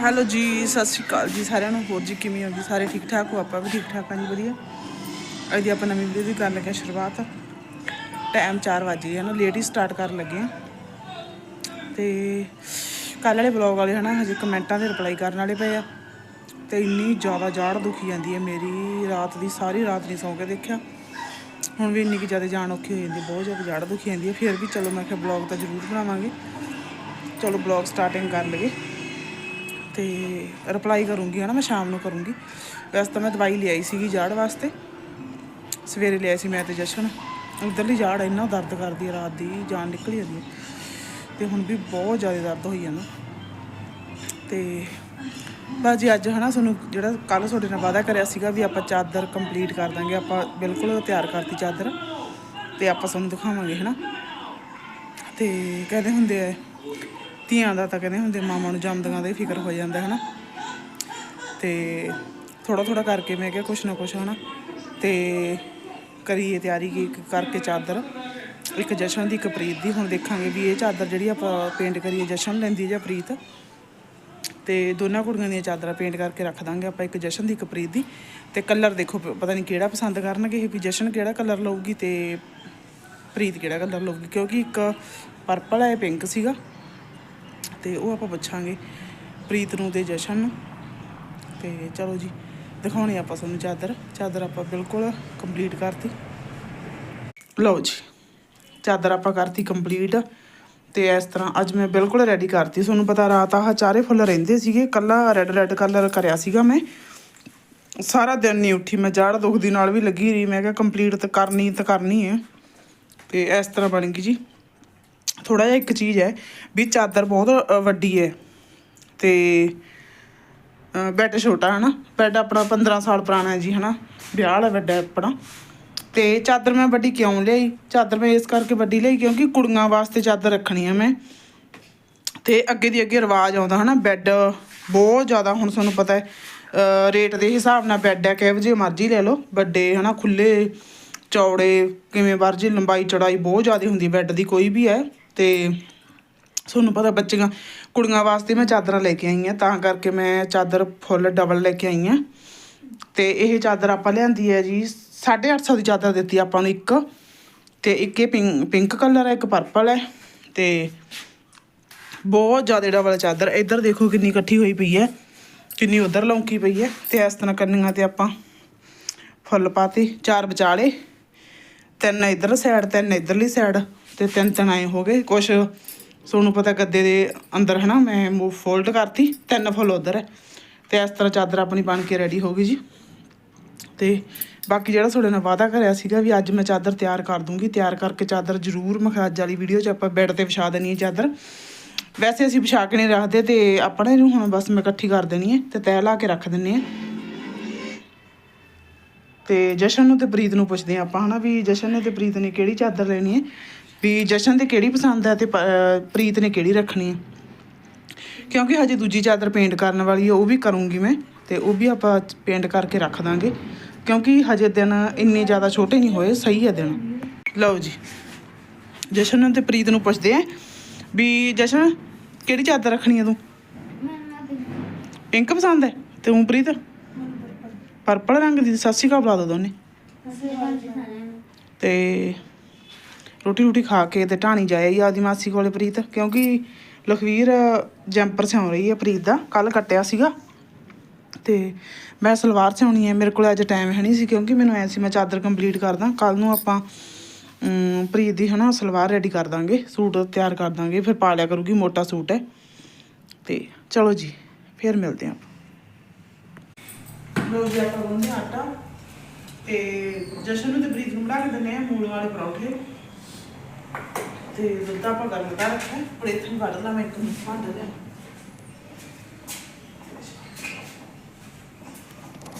Hello ਜੀ, ਸਤਿ ਸ਼੍ਰੀ ਅਕਾਲ ਜੀ ਸਾਰਿਆਂ ਨੂੰ। ਹੋਰ ਜੀ ਕਿਵੇਂ ਹੋ ਜੀ? ਸਾਰੇ ਠੀਕ ਠਾਕ ਹੋ? ਆਪਾਂ ਵੀ ਠੀਕ ਠਾਕ ਹਾਂ ਜੀ, ਵਧੀਆ। ਅੱਜ ਦੀ ਆਪਾਂ ਨਵੀਂ ਵੀਡੀਓ ਦੀ ਕਰਨ ਲੱਗੇ ਸ਼ੁਰੂਆਤ। ਟਾਈਮ 4 ਵਜੇ ਹੈ ਨਾ ਲੇਟ ਹੀ ਸਟਾਰਟ ਕਰਨ ਲੱਗੇ ਹਾਂ ਤੇ ਕੱਲ੍ਹ ਵਾਲੇ ਬਲੌਗ ਵਾਲੇ ਹਨਾ, ਹਜੇ ਕਮੈਂਟਾਂ ਦੇ ਰਿਪਲਾਈ ਕਰਨ ਵਾਲੇ ਪਏ ਆ। ਤੇ ਇੰਨੀ ਜ਼ਿਆਦਾ ਜਾੜ ਦੁਖੀ ਜਾਂਦੀ ਹੈ ਮੇਰੀ, ਰਾਤ ਦੀ ਸਾਰੀ ਰਾਤ ਨਹੀਂ ਸੌਂ ਕੇ ਦੇਖਿਆ। ਹੁਣ ਵੀ ਇੰਨੀ ਕਿ ਜ਼ਿਆਦਾ ਜਾਣ ਔਖੀ ਹੋ ਜਾਂਦੀ, ਬਹੁਤ ਜ਼ਿਆਦਾ ਜਾੜ ਦੁਖੀ ਜਾਂਦੀ ਹੈ ਫਿਰ ਵੀ ਚਲੋ ਮੈਂ ਕਿਹਾ ਬਲੌਗ ਤਾਂ ਜ਼ਰੂਰ ਬਣਾਵਾਂਗੇ। ਚਲੋ ਬਲੌਗ ਸਟਾਰਟਿੰਗ ਕਰ ਲਈਏ ਤੇ ਰਿਪਲਾਈ ਕਰੂੰਗੀ, ਹਨਾ, ਮੈਂ ਸ਼ਾਮ ਨੂੰ ਕਰੂੰਗੀ। ਵੈਸੇ ਤਾਂ ਮੈਂ ਦਵਾਈ ਲਿਆਈ ਸੀਗੀ ਜਾੜ ਵਾਸਤੇ। ਸਵੇਰੇ ਲਿਆਈ ਸੀ ਮੈਂ ਤੇ ਜਸ਼ਨ। ਉਧਰਲੀ ਜਾੜ ਇੰਨਾ ਦਰਦ ਕਰਦੀ ਹੈ ਰਾਤ ਦੀ, ਜਾਨ ਨਿਕਲ ਜਾਂਦੀ ਹੈ ਤੇ ਹੁਣ ਵੀ ਬਹੁਤ ਜ਼ਿਆਦਾ ਦਰਦ ਹੋਈ ਜਾਂਦਾ। ਤੇ ਬਾਜੀ ਅੱਜ, ਹਨਾ, ਤੁਹਾਨੂੰ ਜਿਹੜਾ ਕੱਲ ਤੁਹਾਡੇ ਨਾਲ ਵਾਅਦਾ ਕਰਿਆ ਸੀਗਾ ਵੀ ਆਪਾਂ ਚਾਦਰ ਕੰਪਲੀਟ ਕਰ ਦਾਂਗੇ, ਆਪਾਂ ਬਿਲਕੁਲ ਤਿਆਰ ਕਰਤੀ ਚਾਦਰ। ਤੇ ਆਪਾਂ ਤੁਹਾਨੂੰ ਦਿਖਾਵਾਂਗੇ, ਹਨਾ। ਤੇ ਕਹਿੰਦੇ ਹੁੰਦੇ ਆ ਧੀਆਂ ਦਾ ਤਾਂ ਕਹਿੰਦੇ ਹੁੰਦੇ ਮਾਮਾ ਨੂੰ ਜੰਮਦੀਆਂ ਦਾ ਹੀ ਫਿਕਰ ਹੋ ਜਾਂਦਾ ਹੈ ਨਾ ਤੇ ਥੋੜਾ ਥੋੜਾ ਕਰਕੇ ਮੈਂ ਕਿਹਾ ਕੁਛ ਨਾ ਕੁਛ, ਹਨਾ? ਤੇ ਕਰੀਏ ਤਿਆਰੀ ਕੀ ਕਰਕੇ ਚਾਦਰ। ਇੱਕ ਜਸ਼ਨ ਦੀ ਇੱਕ ਪ੍ਰੀਤ ਦੀ, ਹੁਣ ਦੇਖਾਂਗੇ ਵੀ ਇਹ ਚਾਦਰ ਜਿਹੜੀ ਆਪਾਂ ਪੇਂਟ ਕਰੀਏ, ਜਸ਼ਨ ਲੈਂਦੀ ਹੈ ਜਾਂ ਪ੍ਰੀਤ? ਤੇ ਦੋਨਾਂ ਕੁੜੀਆਂ ਦੀਆਂ ਚਾਦਰਾਂ ਪੇਂਟ ਕਰਕੇ ਰੱਖ ਦਾਂਗੇ ਆਪਾਂ, ਇੱਕ ਜਸ਼ਨ ਦੀ ਇੱਕ ਪ੍ਰੀਤ ਦੀ। ਤੇ ਕਲਰ ਦੇਖੋ, ਪਤਾ ਨਹੀਂ ਕਿਹੜਾ ਪਸੰਦ ਕਰਨਗੇ ਇਹ ਵੀ, ਜਸ਼ਨ ਕਿਹੜਾ ਕਲਰ ਲਊਗੀ ਤੇ ਪ੍ਰੀਤ ਕਿਹੜਾ ਕਲਰ ਲਊਗੀ? ਕਿਉਂਕਿ ਇੱਕ ਪਰਪਲ ਹੈ ਪਿੰਕ ਸੀਗਾ। ਤੇ ਉਹ ਆਪਾਂ ਪੁੱਛਾਂਗੇ ਪ੍ਰੀਤ ਨੂੰ ਤੇ ਜਸ਼ਨ ਨੂੰ। ਤੇ ਚਲੋ ਜੀ, ਦਿਖਾਉਣੀ ਆਪਾਂ ਤੁਹਾਨੂੰ ਚਾਦਰ। ਚਾਦਰ ਆਪਾਂ ਬਿਲਕੁਲ ਕੰਪਲੀਟ ਕਰਤੀ। ਲਓ ਜੀ, ਚਾਦਰ ਆਪਾਂ ਕਰਤੀ ਕੰਪਲੀਟ ਤੇ ਇਸ ਤਰ੍ਹਾਂ ਅੱਜ ਮੈਂ ਬਿਲਕੁਲ ਰੈਡੀ ਕਰਤੀ। ਤੁਹਾਨੂੰ ਪਤਾ ਰਾਤ ਆਹ ਚਾਰੇ ਫੁੱਲ ਰਹਿੰਦੇ ਸੀਗੇ। ਕੱਲਾ ਰੈੱਡ ਰੈੱਡ ਕਲਰ ਕਰਿਆ ਸੀਗਾ ਮੈਂ। ਸਾਰਾ ਦਿਨ ਨਹੀਂ ਉੱਠੀ। ਮੈਂ ਜਾੜ ਦੁਖਦੀ ਨਾਲ ਵੀ ਲੱਗੀ ਰਹੀ। ਮੈਂ ਕਿਹਾ ਕੰਪਲੀਟ ਤਾਂ ਕਰਨੀ ਤਾਂ ਕਰਨੀ ਹੈ। ਤੇ ਇਸ ਤਰ੍ਹਾਂ ਬਣ ਗਈ ਜੀ। ਥੋੜਾ ਜਿਹਾ ਇੱਕ ਚੀਜ਼ ਹੈ ਵੀ ਚਾਦਰ ਬਹੁਤ ਵੱਡੀ ਹੈ। ਤੇ ਬੈੱਡ ਛੋਟਾ ਹੈ ਨਾ ਬੈੱਡ ਆਪਣਾ 15 ਸਾਲ ਪੁਰਾਣਾ ਹੈ ਜੀ ਹੈ ਨਾ ਵਿਆਹ ਵਾਲਾ ਬੈੱਡ ਹੈ ਆਪਣਾ। ਤੇ ਚਾਦਰ ਮੈਂ ਵੱਡੀ ਕਿਉਂ ਲਈ ਚਾਦਰ ਮੈਂ ਇਸ ਕਰਕੇ ਵੱਡੀ ਲਈ ਕਿਉਂਕਿ ਕੁੜੀਆਂ ਵਾਸਤੇ ਚਾਦਰ ਰੱਖਣੀ ਹੈ ਮੈਂ। ਤੇ ਅੱਗੇ ਦੀ ਅੱਗੇ ਰਿਵਾਜ ਆਉਂਦਾ, ਹਨਾ? ਬੈੱਡ ਬਹੁਤ ਜ਼ਿਆਦਾ ਹੁਣ ਤੁਹਾਨੂੰ ਪਤਾ ਹੈ ਰੇਟ ਦੇ ਹਿਸਾਬ ਨਾਲ ਬੈੱਡ ਹੈ, ਕਿਹੋ ਜਿਹੇ ਮਰਜ਼ੀ ਲੈ ਲਓ। ਵੱਡੇ, ਹਨਾ? ਖੁੱਲੇ ਚੌੜੇ, ਕਿਵੇਂ ਮਰਜ਼ੀ ਲੰਬਾਈ, ਚੌੜਾਈ ਬਹੁਤ ਜ਼ਿਆਦਾ ਹੁੰਦੀ ਬੈੱਡ ਦੀ ਕੋਈ ਵੀ ਹੈ। ਤੇ ਤੁਹਾਨੂੰ ਪਤਾ ਬੱਚੀਆਂ, ਕੁੜੀਆਂ ਵਾਸਤੇ ਮੈਂ ਚਾਦਰਾਂ ਲੈ ਕੇ ਆਈ ਹਾਂ ਤਾਂ ਕਰਕੇ ਮੈਂ ਚਾਦਰ ਫੁੱਲ ਡਬਲ ਲੈ ਕੇ ਆਈ ਹਾਂ ਤੇ ਇਹ ਚਾਦਰ ਆਪਾਂ ਲਿਆਂਦੀ ਹੈ ਜੀ 850 ਦੀ ਚਾਦਰ ਦਿੱਤੀ ਆਪਾਂ ਨੂੰ ਇੱਕ। ਤੇ ਇੱਕ ਇਹ ਪਿੰਕ ਪਿੰਕ ਕਲਰ ਹੈ, ਇੱਕ ਪਰਪਲ ਹੈ। ਤੇ ਬਹੁਤ ਜ਼ਿਆਦਾ ਡਬਲ ਚਾਦਰ, ਇੱਧਰ ਦੇਖੋ ਕਿੰਨੀ ਇਕੱਠੀ ਹੋਈ ਪਈ ਹੈ, ਕਿੰਨੀ ਉਧਰ ਲੌਂਕੀ ਪਈ ਹੈ। ਤੇ ਇਸ ਤਰ੍ਹਾਂ ਕਰਨੀਆਂ ਤੇ ਆਪਾਂ ਫੁੱਲ ਪਾਤੇ, ਚਾਰ ਵਿਚਾਲੇ। ਤਿੰਨ ਇਧਰ ਸਾਈਡ ਤਿੰਨ ਇਧਰਲੀ ਸਾਈਡ ਤੇ ਤਿੰਨ ਤਿੰਨ ਆਏ ਹੋ ਗਏ। ਕੁਛ ਤੁਹਾਨੂੰ ਪਤਾ ਗੱਦੇ ਦੇ ਅੰਦਰ ਹੈ ਨਾ ਮੈਂ ਮੂਵ ਫੋਲਡ ਕਰਤੀ, ਤਿੰਨ ਫੁੱਲ ਉਧਰ ਹੈ ਤੇ ਇਸ ਤਰ੍ਹਾਂ ਚਾਦਰ ਆਪਣੀ ਬਣ ਕੇ ਰੈਡੀ ਹੋ ਗਈ ਜੀ। ਤੇ ਬਾਕੀ ਜਿਹੜਾ ਤੁਹਾਡੇ ਨਾਲ ਵਾਅਦਾ ਕਰਿਆ ਸੀਗਾ ਵੀ ਅੱਜ ਮੈਂ ਚਾਦਰ ਤਿਆਰ ਕਰ ਦੂੰਗੀ, ਤਿਆਰ ਕਰਕੇ ਚਾਦਰ ਜ਼ਰੂਰ ਮਖਾਜ ਵਾਲੀ ਵੀਡੀਓ 'ਚ ਆਪਾਂ ਬੈੱਡ ਤੇ ਵਿਛਾ ਦੇਣੀ ਹੈ ਚਾਦਰ। ਵੈਸੇ ਅਸੀਂ ਵਿਛਾ ਕੇ ਨਹੀਂ ਰੱਖਦੇ ਤੇ ਆਪਣੇ ਨੂੰ ਹੁਣ ਬਸ ਮੈਂ ਇਕੱਠੀ ਕਰ ਦੇਣੀ ਹੈ ਤੇ ਤੈਅ ਲਾ ਕੇ ਰੱਖ ਦਿੰਨੇ ਆ। ਤੇ ਜਸ਼ਨ ਨੂੰ ਤੇ ਪ੍ਰੀਤ ਨੂੰ ਪੁੱਛਦੇ ਆ ਆਪਾਂ ਹਨਾ ਵੀ ਜਸ਼ਨ ਨੇ ਤੇ ਪ੍ਰੀਤ ਨੇ ਕਿਹੜੀ ਚਾਦਰ ਲੈਣੀ ਹੈ ਵੀ ਜਸ਼ਨ ਤੇ ਕਿਹੜੀ ਪਸੰਦ ਹੈ ਤੇ ਪ੍ਰੀਤ ਨੇ ਕਿਹੜੀ ਰੱਖਣੀ ਹੈ ਕਿਉਂਕਿ ਹਜੇ ਦੂਜੀ ਚਾਦਰ ਪੇਂਟ ਕਰਨ ਵਾਲੀ ਹੈ ਉਹ ਵੀ ਕਰੂੰਗੀ ਮੈਂ ਤੇ ਉਹ ਵੀ ਆਪਾਂ ਪੇਂਟ ਕਰਕੇ ਰੱਖ ਦਾਂਗੇ। ਕਿਉਂਕਿ ਹਜੇ ਦਿਨ ਇੰਨੇ ਜ਼ਿਆਦਾ ਛੋਟੇ ਨਹੀਂ ਹੋਏ ਸਹੀ ਹੈ ਦਿਨ। ਲਓ ਜੀ ਜਸ਼ਨ ਨੂੰ ਤੇ ਪ੍ਰੀਤ ਨੂੰ ਪੁੱਛਦੇ ਆ ਵੀ ਜਸ਼ਨ ਕਿਹੜੀ ਚਾਦਰ ਰੱਖਣੀ ਹੈ ਤੂੰ? ਪਿੰਕ ਪਸੰਦ ਹੈ ਤੇ ਉਹ ਪ੍ਰੀਤ? ਪਰਪਲ। ਰੰਗ ਦੀ ਸਤਿ ਸ਼੍ਰੀ ਅਕਾਲ ਬੁਲਾ ਦੋ ਦੋਨੇ। ਤੇ ਰੋਟੀ ਰੋਟੀ ਖਾ ਕੇ ਤੇ ਢਾਣੀ ਜਾਏ ਆਦੀ ਮਾਸੀ ਕੋਲੇ ਪ੍ਰੀਤ, ਕਿਉਂਕਿ ਲਖਵੀਰ ਜੰਪਰ ਸਿਉਂ ਰਹੀ ਹੈ ਪ੍ਰੀਤ ਦਾ ਕੱਲ ਕੱਟਿਆ ਸੀਗਾ। ਤੇ ਮੈਂ ਸਲਵਾਰ ਸਿਉਣੀ ਹੈ, ਮੇਰੇ ਕੋਲ ਅੱਜ ਟਾਈਮ ਹੈ ਨਹੀਂ ਸੀ, ਕਿਉਂਕਿ ਮੈਨੂੰ ਐ ਸੀ ਮੈਂ ਚਾਦਰ ਕੰਪਲੀਟ ਕਰਦਾ ਕੱਲ ਨੂੰ ਆਪਾਂ ਪ੍ਰੀਤ ਦੀ ਹਨਾ ਸਲਵਾਰ ਰੈਡੀ ਕਰ ਦਾਂਗੇ, ਸੂਟ ਤਿਆਰ ਕਰ ਦਾਂਗੇ, ਫਿਰ ਪਾ ਲਿਆ ਕਰੂਗੀ, ਮੋਟਾ ਸੂਟ ਹੈ। ਤੇ ਚਲੋ ਜੀ, ਫਿਰ ਮਿਲਦੇ ਹਾਂ ਲੋ ਜੀ, ਆਪਾਂ ਗੁੰਨਦੇ ਆਟਾ, ਤੇ ਜਸ਼ਨ ਨੂੰ ਤੇ ਪ੍ਰੀਤ ਨੂੰ ਬਣਾ ਕੇ ਦਿੰਦੇ ਆ ਮੂਲ ਵਾਲੇ ਪਰੌਂਠੇ। ਤੇ ਦੁੱਧ ਆਪਾਂ ਗਰਮ ਕਰ ਰੱਖਿਆ ਪਰ ਇੱਥੇ ਨੂੰ ਕੱਢ ਲਾ ਮੈਂ ਇੱਕ ਮਿੰਟ ਭਾਂਡਾ ਲਿਆ।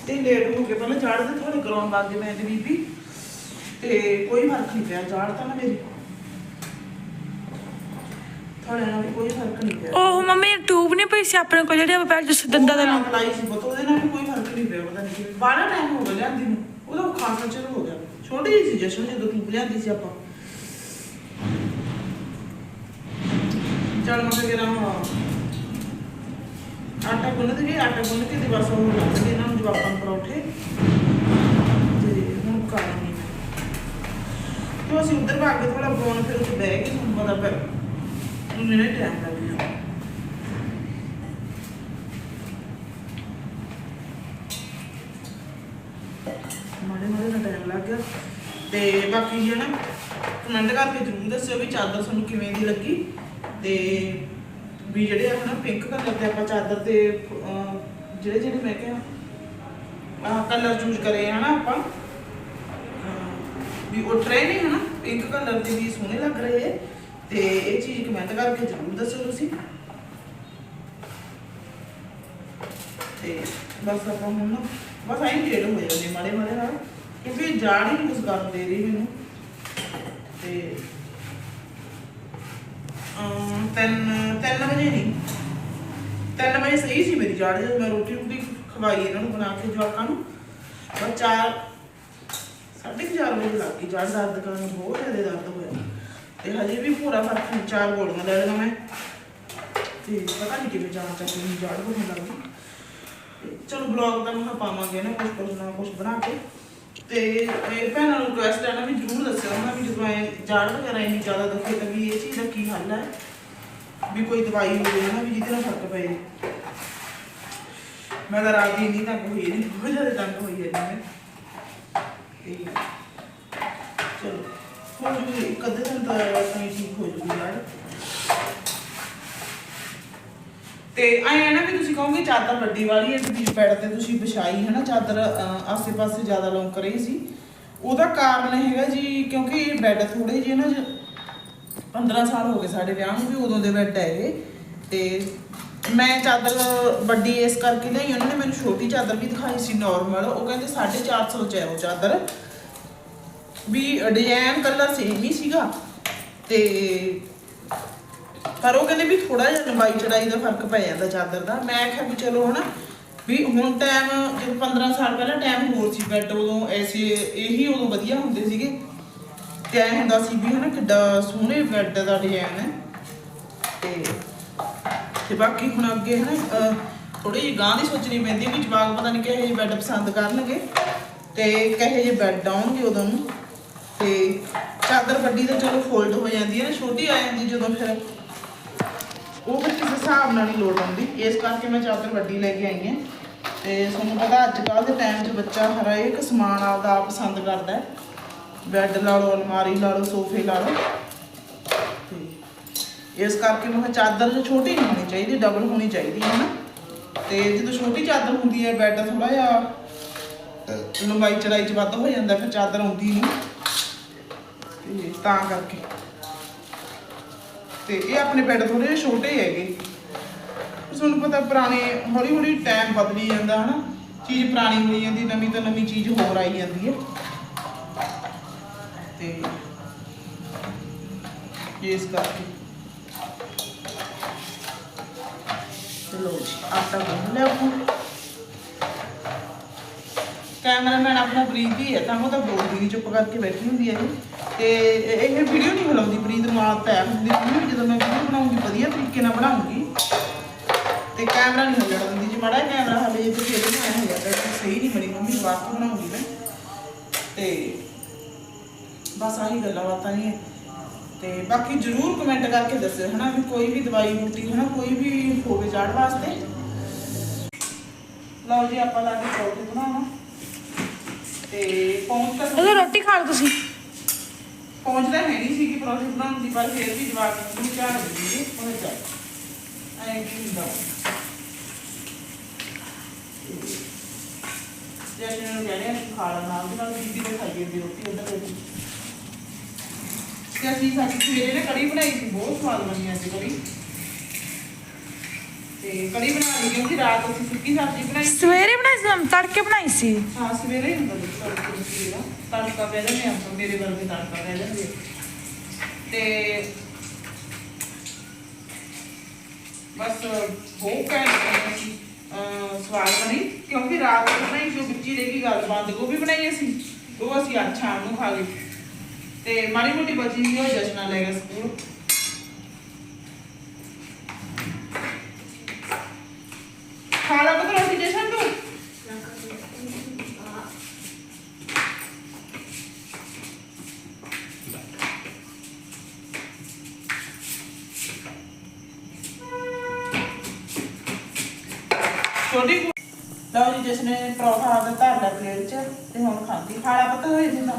ਤੇ ਲੇਟ ਹੋ ਗਏ ਪਹਿਲਾਂ ਚਾੜ ਦੇ ਥੋੜੇ ਗਰਾਉਣ ਲੱਗ ਗਏ ਮੈਂ ਤੇ ਬੀਬੀ। ਤੇ ਕੋਈ ਫ਼ਰਕ ਨਹੀਂ ਪਿਆ ਚਾੜ ਤਾਂ ਨਾ ਮੇਰੀ। ਥੋੜੇ ਨਾਲ ਵੀ ਕੋਈ ਫ਼ਰਕ ਨਹੀਂ ਪਿਆ। ਉਹ ਮੰਮੀ ਟਿਊਬ ਨਹੀਂ ਪਈ ਸੀ ਆਪਣੇ ਕੋਲ ਜਿਹੜੇ ਆਪਾਂ ਪਹਿਲਾਂ ਜਿਸ ਦੰਦਾਂ ਦਾ ਉਹ ਲਾਈ ਸੀ ਬਤ ਉਹਦੇ ਨਾਲ ਵੀ ਕੋਈ ਫ਼ਰਕ ਨਹੀਂ ਪਿਆ ਪਤਾ ਨਹੀਂ ਕਿਵੇਂ। ਬਾਹਲਾ ਟਾਈਮ ਹੋ ਗਿਆ ਲਿਆਂਦੀ ਨੂੰ ਉਹਦਾ ਖਾਸਾ ਚਿਰ ਹੋ ਗਿਆ। ਛੋਟੀ ਜਿਹੀ ਸੀ ਜਸ਼ਨ ਜਦੋਂ ਟੂਬ ਲਿਆਂਦੀ ਸੀ ਆਪਾਂ। ਚੱਲ ਮੈਂ ਕਿਹਾ ਹੁਣ ਆਟਾ ਗੁੰਨ ਦੇ ਆਟਾ ਗੁੰਨ ਕੇ ਤੇ ਬਸ ਉਹ ਲੱਗਦੇ ਇਹਨਾਂ ਨੂੰ ਜਵਾਕਾਂ ਨੂੰ ਪਰੌਠੇ। ਤੇ ਹੁਣ ਕਰਾਂਗੇ ਜੋ ਅਸੀਂ ਉੱਧਰ ਭਾਗ ਕੇ ਥੋੜਾ ਬੋਨ ਫਿਰ ਉੱਥੇ ਬਹਿ ਕੇ ਤੁਹਾਨੂੰ ਪਤਾ ਫਿਰ ਮੇਰੇ ਟਾਈਮ ਲੱਗ ਗਿਆ। ਮਾੜੇ ਮਾੜੇ ਦਾ ਟਾਈਮ ਲੱਗ ਗਿਆ। ਤੇ ਬਾਕੀ ਜੀ ਨਾ ਕਮੈਂਟ ਕਰਕੇ ਜ਼ਰੂਰ ਦੱਸਿਓ ਵੀ ਚਾਦਰ ਤੁਹਾਨੂੰ ਕਿਵੇਂ ਦੀ ਲੱਗੀ। ਤੇ ਵੀ ਜਿਹੜੇ ਆ ਨਾ ਪਿੰਕ ਕਲਰ ਦੇ ਆਪਾਂ ਚਾਦਰ ਤੇ ਜਿਹੜੇ ਜਿਹੜੇ ਮੈਂ ਕਿਹਾ, ਆਹ ਕਲਰ ਚੂਜ਼ ਕਰੇ ਹਨਾ ਆਪਾਂ। ਵੀ ਉਹ ਟ੍ਰੇ ਨੇ ਹਨਾ ਪਿੰਕ ਕਲਰ ਦੇ ਵੀ ਸੋਹਣੇ ਲੱਗ ਰਹੇ ਤੇ ਇਹ ਚੀਜ਼ ਕਮੈਂਟ ਕਰਕੇ ਜ਼ਰੂਰ ਦੱਸਿਓ ਤੁਸੀਂ। ਤੇ ਬਸ ਆਪਾਂ ਹੁਣ ਨਾ, ਬਸ ਆਈ ਡੇਟ ਹੋ ਜਾਂਦੇ ਮਾੜੇ ਮਾੜੇ ਨਾਲ। ਕਿਉਂਕਿ ਜਾੜ ਹੀ ਨਹੀਂ ਕੁਝ ਕਰਨ ਦੇ ਰਹੀ ਮੈਨੂੰ। ਤੇ ਤਿੰਨ ਤਿੰਨ ਵਜੇ ਨਹੀਂ। ਤਿੰਨ ਵਜੇ ਸਹੀ ਸੀ ਮੇਰੀ ਜਾੜ ਜਦੋਂ ਮੈਂ ਰੋਟੀ ਰੋਟੀ ਖਵਾਈ ਇਹਨਾਂ ਨੂੰ ਬਣਾ ਕੇ ਜਵਾਕਾਂ ਨੂੰ। ਬਸ ਚਾਰ, ਸਾਢੇ ਕੁ ਵਜੇ ਲੱਗ ਗਈ ਜਾੜ ਦਰਦ ਕਰਨ ਬਹੁਤ ਜ਼ਿਆਦਾ ਦਰਦ ਹੋਇਆ। ਤੇ ਹਜੇ ਵੀ ਪੂਰਾ ਫ਼ਰਕ ਨਹੀਂ, ਚਾਰ ਗੋਲੀਆਂ ਲੈ ਲਈਆਂ ਮੈਂ। ਤੇ ਪਤਾ ਨਹੀਂ ਕਿਵੇਂ ਜਾਣ ਚੱਕ ਮੈਨੂੰ ਜਾੜ ਹੋਣ ਲੱਗ ਚਲੋ ਬਲੌਗ ਤਾਂ ਮੈਂ ਪਾਵਾਂਗੇ ਨਾ ਕੁਝ ਕੁਝ ਨਾ ਕੁਝ ਬਣਾ ਕੇ। ਤੇ ਇਹ ਭੈਣਾਂ ਨੂੰ ਰਿਕੁਐਸਟ ਹੈ ਨਾ ਵੀ ਜਰੂਰ ਦੱਸਿਓ ਨਾ ਵੀ ਜਦੋਂ ਐ ਜਾੜ ਵਗੈਰਾ ਇੰਨੀ ਜ਼ਿਆਦਾ ਦੁਖੇ ਤਾਂ ਵੀ ਇਹ ਚੀਜ਼ ਦਾ ਕੀ ਹੱਲ ਹੈ? ਵੀ ਕੋਈ ਦਵਾਈ ਹੋਵੇ ਨਾ ਵੀ ਜਿਹਦੇ ਨਾਲ ਫ਼ਰਕ ਪਏ। ਮੈਂ ਤਾਂ ਰਾਤ ਦੀ ਨਹੀਂ ਤੰਗ ਹੋਈ ਨਹੀਂ ਬਹੁਤ ਜ਼ਿਆਦਾ ਤੰਗ ਹੋਈ ਹੈ ਮੈਂ। ਚਲੋ ਹੋ ਇੱਕ ਅੱਧੇ ਦਿਨ ਤਾਂ ਠੀਕ ਹੋ ਜੂਗੀ ਯਾਰ। ਤੇ ਐਂ ਨਾ ਵੀ ਤੁਸੀਂ ਕਹੋਗੇ ਚਾਦਰ ਵੱਡੀ ਵਾਲੀ ਹੈ ਵੀ ਬੈੱਡ ਤੇ ਤੁਸੀਂ ਵਿਛਾਈ ਹੈ ਨਾ, ਚਾਦਰ ਆਸੇ-ਪਾਸੇ ਜ਼ਿਆਦਾ ਲੌਂਕ ਰਹੀ ਸੀ। ਉਹਦਾ ਕਾਰਨ ਹੈਗਾ ਜੀ, ਕਿਉਂਕਿ ਇਹ ਬੈੱਡ ਥੋੜੇ ਜਿਹੇ ਨਾ 15 ਸਾਲ ਹੋ ਗਏ ਸਾਡੇ ਵਿਆਹ ਨੂੰ ਵੀ ਉਦੋਂ ਦੇ ਬੈੱਡ ਹੈ ਇਹ ਤੇ ਮੈਂ ਚਾਦਰ ਵੱਡੀ ਇਸ ਕਰਕੇ ਲਈ ਉਹਨਾਂ ਨੇ ਮੈਨੂੰ ਛੋਟੀ ਚਾਦਰ ਵੀ ਦਿਖਾਈ ਸੀ ਨਾਰਮਲ ਉਹ ਕਹਿੰਦੇ 450 ਚ ਹੈ ਉਹ ਚਾਦਰ। ਵੀ ਡਿਜ਼ਾਈਨ ਕਲਰ ਸੇਮ ਹੀ ਸੀਗਾ। ਤੇ ਪਰ ਉਹ ਕਹਿੰਦੇ ਵੀ ਥੋੜਾ ਜਿਹਾ ਲੰਬਾਈ ਚੜਾਈ ਦਾ ਫ਼ਰਕ ਪੈ ਜਾਂਦਾ ਚਾਦਰ ਦਾ। ਮੈਂ ਕਿਹਾ ਵੀ ਚਲੋ ਹਨਾ, ਵੀ ਹੁਣ ਟਾਈਮ ਜਦੋਂ 15 ਸਾਲ ਪਹਿਲਾਂ ਟਾਈਮ ਹੋਰ ਸੀ ਬੈੱਡ ਉਦੋਂ, ਐਸੇ ਇਹੀ ਉਦੋਂ ਵਧੀਆ ਹੁੰਦੇ ਸੀਗੇ। ਤੇ ਐ ਹੁੰਦਾ ਸੀ ਵੀ ਹਨਾ ਕਿੱਡਾ ਸੋਹਣੇ ਬੈੱਡ ਦਾ ਡਿਜ਼ਾਈਨ ਹੈ। ਤੇ ਤੇ ਬਾਕੀ ਹੁਣ ਅੱਗੇ ਹਨਾ ਥੋੜੀ ਜਿਹੀ ਗਾਂ ਦੀ ਸੋਚਣੀ ਪੈਂਦੀ ਵੀ ਜਵਾਕ ਪਤਾ ਨਹੀਂ ਕਿਹੋ ਜਿਹੇ ਬੈੱਡ ਪਸੰਦ ਕਰਨਗੇ। ਤੇ ਕਿਹੋ ਜਿਹੇ ਬੈੱਡ ਆਉਣਗੇ ਉਦੋਂ ਨੂੰ। ਤੇ ਚਾਦਰ ਵੱਡੀ ਤਾਂ ਚਲੋ ਫੋਲਡ ਹੋ ਜਾਂਦੀ ਹੈ ਨਾ, ਛੋਟੀ ਆ ਜਾਂਦੀ ਜਦੋਂ ਫਿਰ ਉਹ ਫਿਰ ਕਿਸੇ ਹਿਸਾਬ ਨਾਲ ਨਹੀਂ ਲੋੜ ਆਉਂਦੀ ਇਸ ਕਰਕੇ ਮੈਂ ਚਾਦਰ ਵੱਡੀ ਲੈ ਕੇ ਆਈ ਹਾਂ। ਤੇ ਤੁਹਾਨੂੰ ਪਤਾ ਅੱਜ ਕੱਲ੍ਹ ਦੇ ਟਾਈਮ 'ਚ ਬੱਚਾ ਹਰੇਕ ਸਮਾਨ ਆਪਦਾ ਆਪ ਪਸੰਦ ਕਰਦਾ ਹੈ। ਬੈੱਡ ਲਾ ਲਓ, ਅਲਮਾਰੀ ਲਾ ਲਓ, ਸੋਫੇ ਲਾ ਲਓ। ਤੇ ਇਸ ਕਰਕੇ ਮੈਂ ਕਿਹਾ ਚਾਦਰ ਜੋ ਛੋਟੀ ਨਹੀਂ ਹੋਣੀ ਚਾਹੀਦੀ ਡਬਲ ਹੋਣੀ ਚਾਹੀਦੀ ਹੈ ਨਾ। ਤੇ ਜਦੋਂ ਛੋਟੀ ਚਾਦਰ ਹੁੰਦੀ ਹੈ, ਬੈੱਡ ਥੋੜਾ ਜਿਹਾ ਲੰਬਾਈ ਚੜਾਈ 'ਚ ਵੱਧ ਹੋ ਜਾਂਦਾ, ਫਿਰ ਚਾਦਰ ਆਉਂਦੀ ਨਹੀਂ। ਤੇ ਤਾਂ ਕਰਕੇ। ਤੇ ਇਹ ਆਪਣੇ ਬੈੱਡ ਥੋੜੇ ਜਿਹੇ ਛੋਟੇ ਹੈਗੇ। ਤੁਹਾਨੂੰ ਪਤਾ ਪੁਰਾਣੇ, ਹੌਲੀ ਹੌਲੀ ਟਾਈਮ ਬਦਲੀ ਜਾਂਦਾ, ਹਨਾ? ਚੀਜ਼ ਪੁਰਾਣੀ ਹੋਈ ਜਾਂਦੀ, ਨਵੀਂ ਤੋਂ ਨਵੀਂ ਚੀਜ਼ ਹੋਰ ਆਈ ਜਾਂਦੀ ਹੈ। ਤੇ ਇਸ ਕਰਕੇ ਚਲੋ ਜੀ, ਆਟਾ ਗੁੰਨ ਲਿਆ ਆਪਾਂ। ਕੈਮਰਾਮੈਨ ਆਪਣਾ ਪ੍ਰੀਤ ਹੈ, ਤਾਂ ਉਹ ਤਾਂ ਬੋਲਦੀ ਨਹੀਂ ਚੁੱਪ ਕਰਕੇ ਬੈਠੀ ਹੁੰਦੀ ਹੈ ਜੀ। ਤੇ ਇਹ ਇਹ ਵੀਡੀਓ ਨਹੀਂ ਹਲਾਉਂਦੀ ਪ੍ਰੀਤ ਮਾਲ ਪੈ ਹੁੰਦੀ ਸੀ। ਜਦੋਂ ਮੈਂ ਵੀਡੀਓ ਬਣਾਉਂਗੀ, ਵਧੀਆ ਤਰੀਕੇ ਨਾਲ ਬਣਾਉਂਗੀ। ਤੇ ਕੈਮਰਾ ਨਹੀਂ ਹਿੱਲਣ ਦਿੰਦੀ। ਜੀ ਮਾੜਾ ਕੈਮਰਾ ਹਲੇ ਜੇ ਤੇ ਫਿਰ ਨਹੀਂ ਹੋਇਆ ਤਾਂ ਸਹੀ ਨਹੀਂ ਬਣੀ। ਮੰਮੀ ਬਾਅਦ ਤੋਂ ਬਣਾਉਂਗੀ ਮੈਂ। ਤੇ ਬਸ ਆਹੀ ਗੱਲਾਂ ਬਾਤਾਂ ਨਹੀਂ ਤੇ ਬਾਕੀ ਜਰੂਰ ਕਮੈਂਟ ਕਰਕੇ ਦੱਸਿਓ, ਹਨਾ, ਵੀ ਕੋਈ ਵੀ ਦਵਾਈ ਬੂਟੀ, ਹਨਾ, ਕੋਈ ਵੀ ਹੋਵੇ ਜਾੜ ਵਾਸਤੇ। ਲਓ ਜੀ, ਆਪਾਂ ਲਾ ਕੇ ਪਰੌਂਠੇ ਬਣਾਉਣਾ। ਤੇ ਪਹੁੰਚ ਤਾਂ ਰੋਟੀ ਖਾ ਲਓ ਤੁਸੀਂ। ਪਹੁੰਚਦਾ ਹੈ ਸੀ ਕਿ ਪਰੌਂਠੇ ਬਣਾਉਣ ਦੀ ਪਰ ਫਿਰ ਵੀ ਜਵਾਬ ਨੂੰ ਚਾਹ ਦਿੰਦੀ ਪਹੁੰਚ ਜਾ ਐਂ ਕੀ ਹੁੰਦਾ ਜੈਸੇ ਨੂੰ ਕਹਿੰਦੇ ਆ ਖਾ ਲਾ ਨਾਲ ਦੀ ਨਾਲ, ਬੀਬੀ ਨੇ ਖਾਈ ਜਾਂਦੀ ਰੋਟੀ ਉਧਰ ਬੈਠੀ ਤੇ ਅਸੀਂ ਸਾਡੀ ਸਵੇਰੇ ਨੇ ਕੜੀ ਬਣਾਈ ਸੀ, ਬਹੁਤ ਸਵਾਦ ਬਣੀ ਅੱਜ ਕੜੀ। ਤੇ ਕੜੀ ਬਣਾ ਲਈ ਕਿਉਂਕਿ ਰਾਤ ਅਸੀਂ ਸੁੱਕੀ ਸਬਜ਼ੀ ਬਣਾਈ ਸੀ। ਸਵੇਰੇ ਬਣਾਈ ਸੀ ਤੜਕੇ ਬਣਾਈ ਸੀ? ਹਾਂ ਸਵੇਰੇ ਹੀ ਹੁੰਦਾ ਜੀ ਤੜਕੇ ਨੂੰ ਸਵੇਰਾ ਤੜਕਾ ਪੈ ਜਾਂਦੇ ਆਪਾਂ ਮੇਰੇ ਵਰਗੇ ਤੜਕਾ ਪੈ ਜਾਂਦੇ ਤੇ ਬਸ ਬਹੁਤ ਘੈਂਟ ਸੀ ਸਵਾਦ ਬਣੀ। ਕਿਉਂਕਿ ਰਾਤ ਨੂੰ ਬਣਾਈ ਜੋ ਵਿੱਚੀ ਰਹਿ ਗਈ ਗੱਲ ਬੰਦ ਗੋਭੀ ਬਣਾਈ ਅਸੀਂ। ਉਹ ਅਸੀਂ ਅੱਜ ਸ਼ਾਮ ਨੂੰ ਖਾ ਲਈ। ਤੇ ਮਾੜੀ ਮੋਟੀ ਬਚੀ ਸੀ ਉਹ ਜਸ਼ਨਾ ਲੈ ਗਿਆ ਸਕੂਲ ਖਾ ਲਾ ਪੁੱਤ ਰੋਟੀ ਜਸ਼ਨ ਤੂੰ ਛੋਟੀ ਕੁ- ਲਓ ਜੀ ਜਿਸਨੇ ਪਰੌਠਾ ਆ ਧਰ ਲਿਆ ਪਲੇਟ 'ਚ ਤੇ ਹੁਣ ਖਾਂਦੀ ਖਾ ਲਾ ਪੁੱਤ ਹੋਏ ਜਿੰਦਾ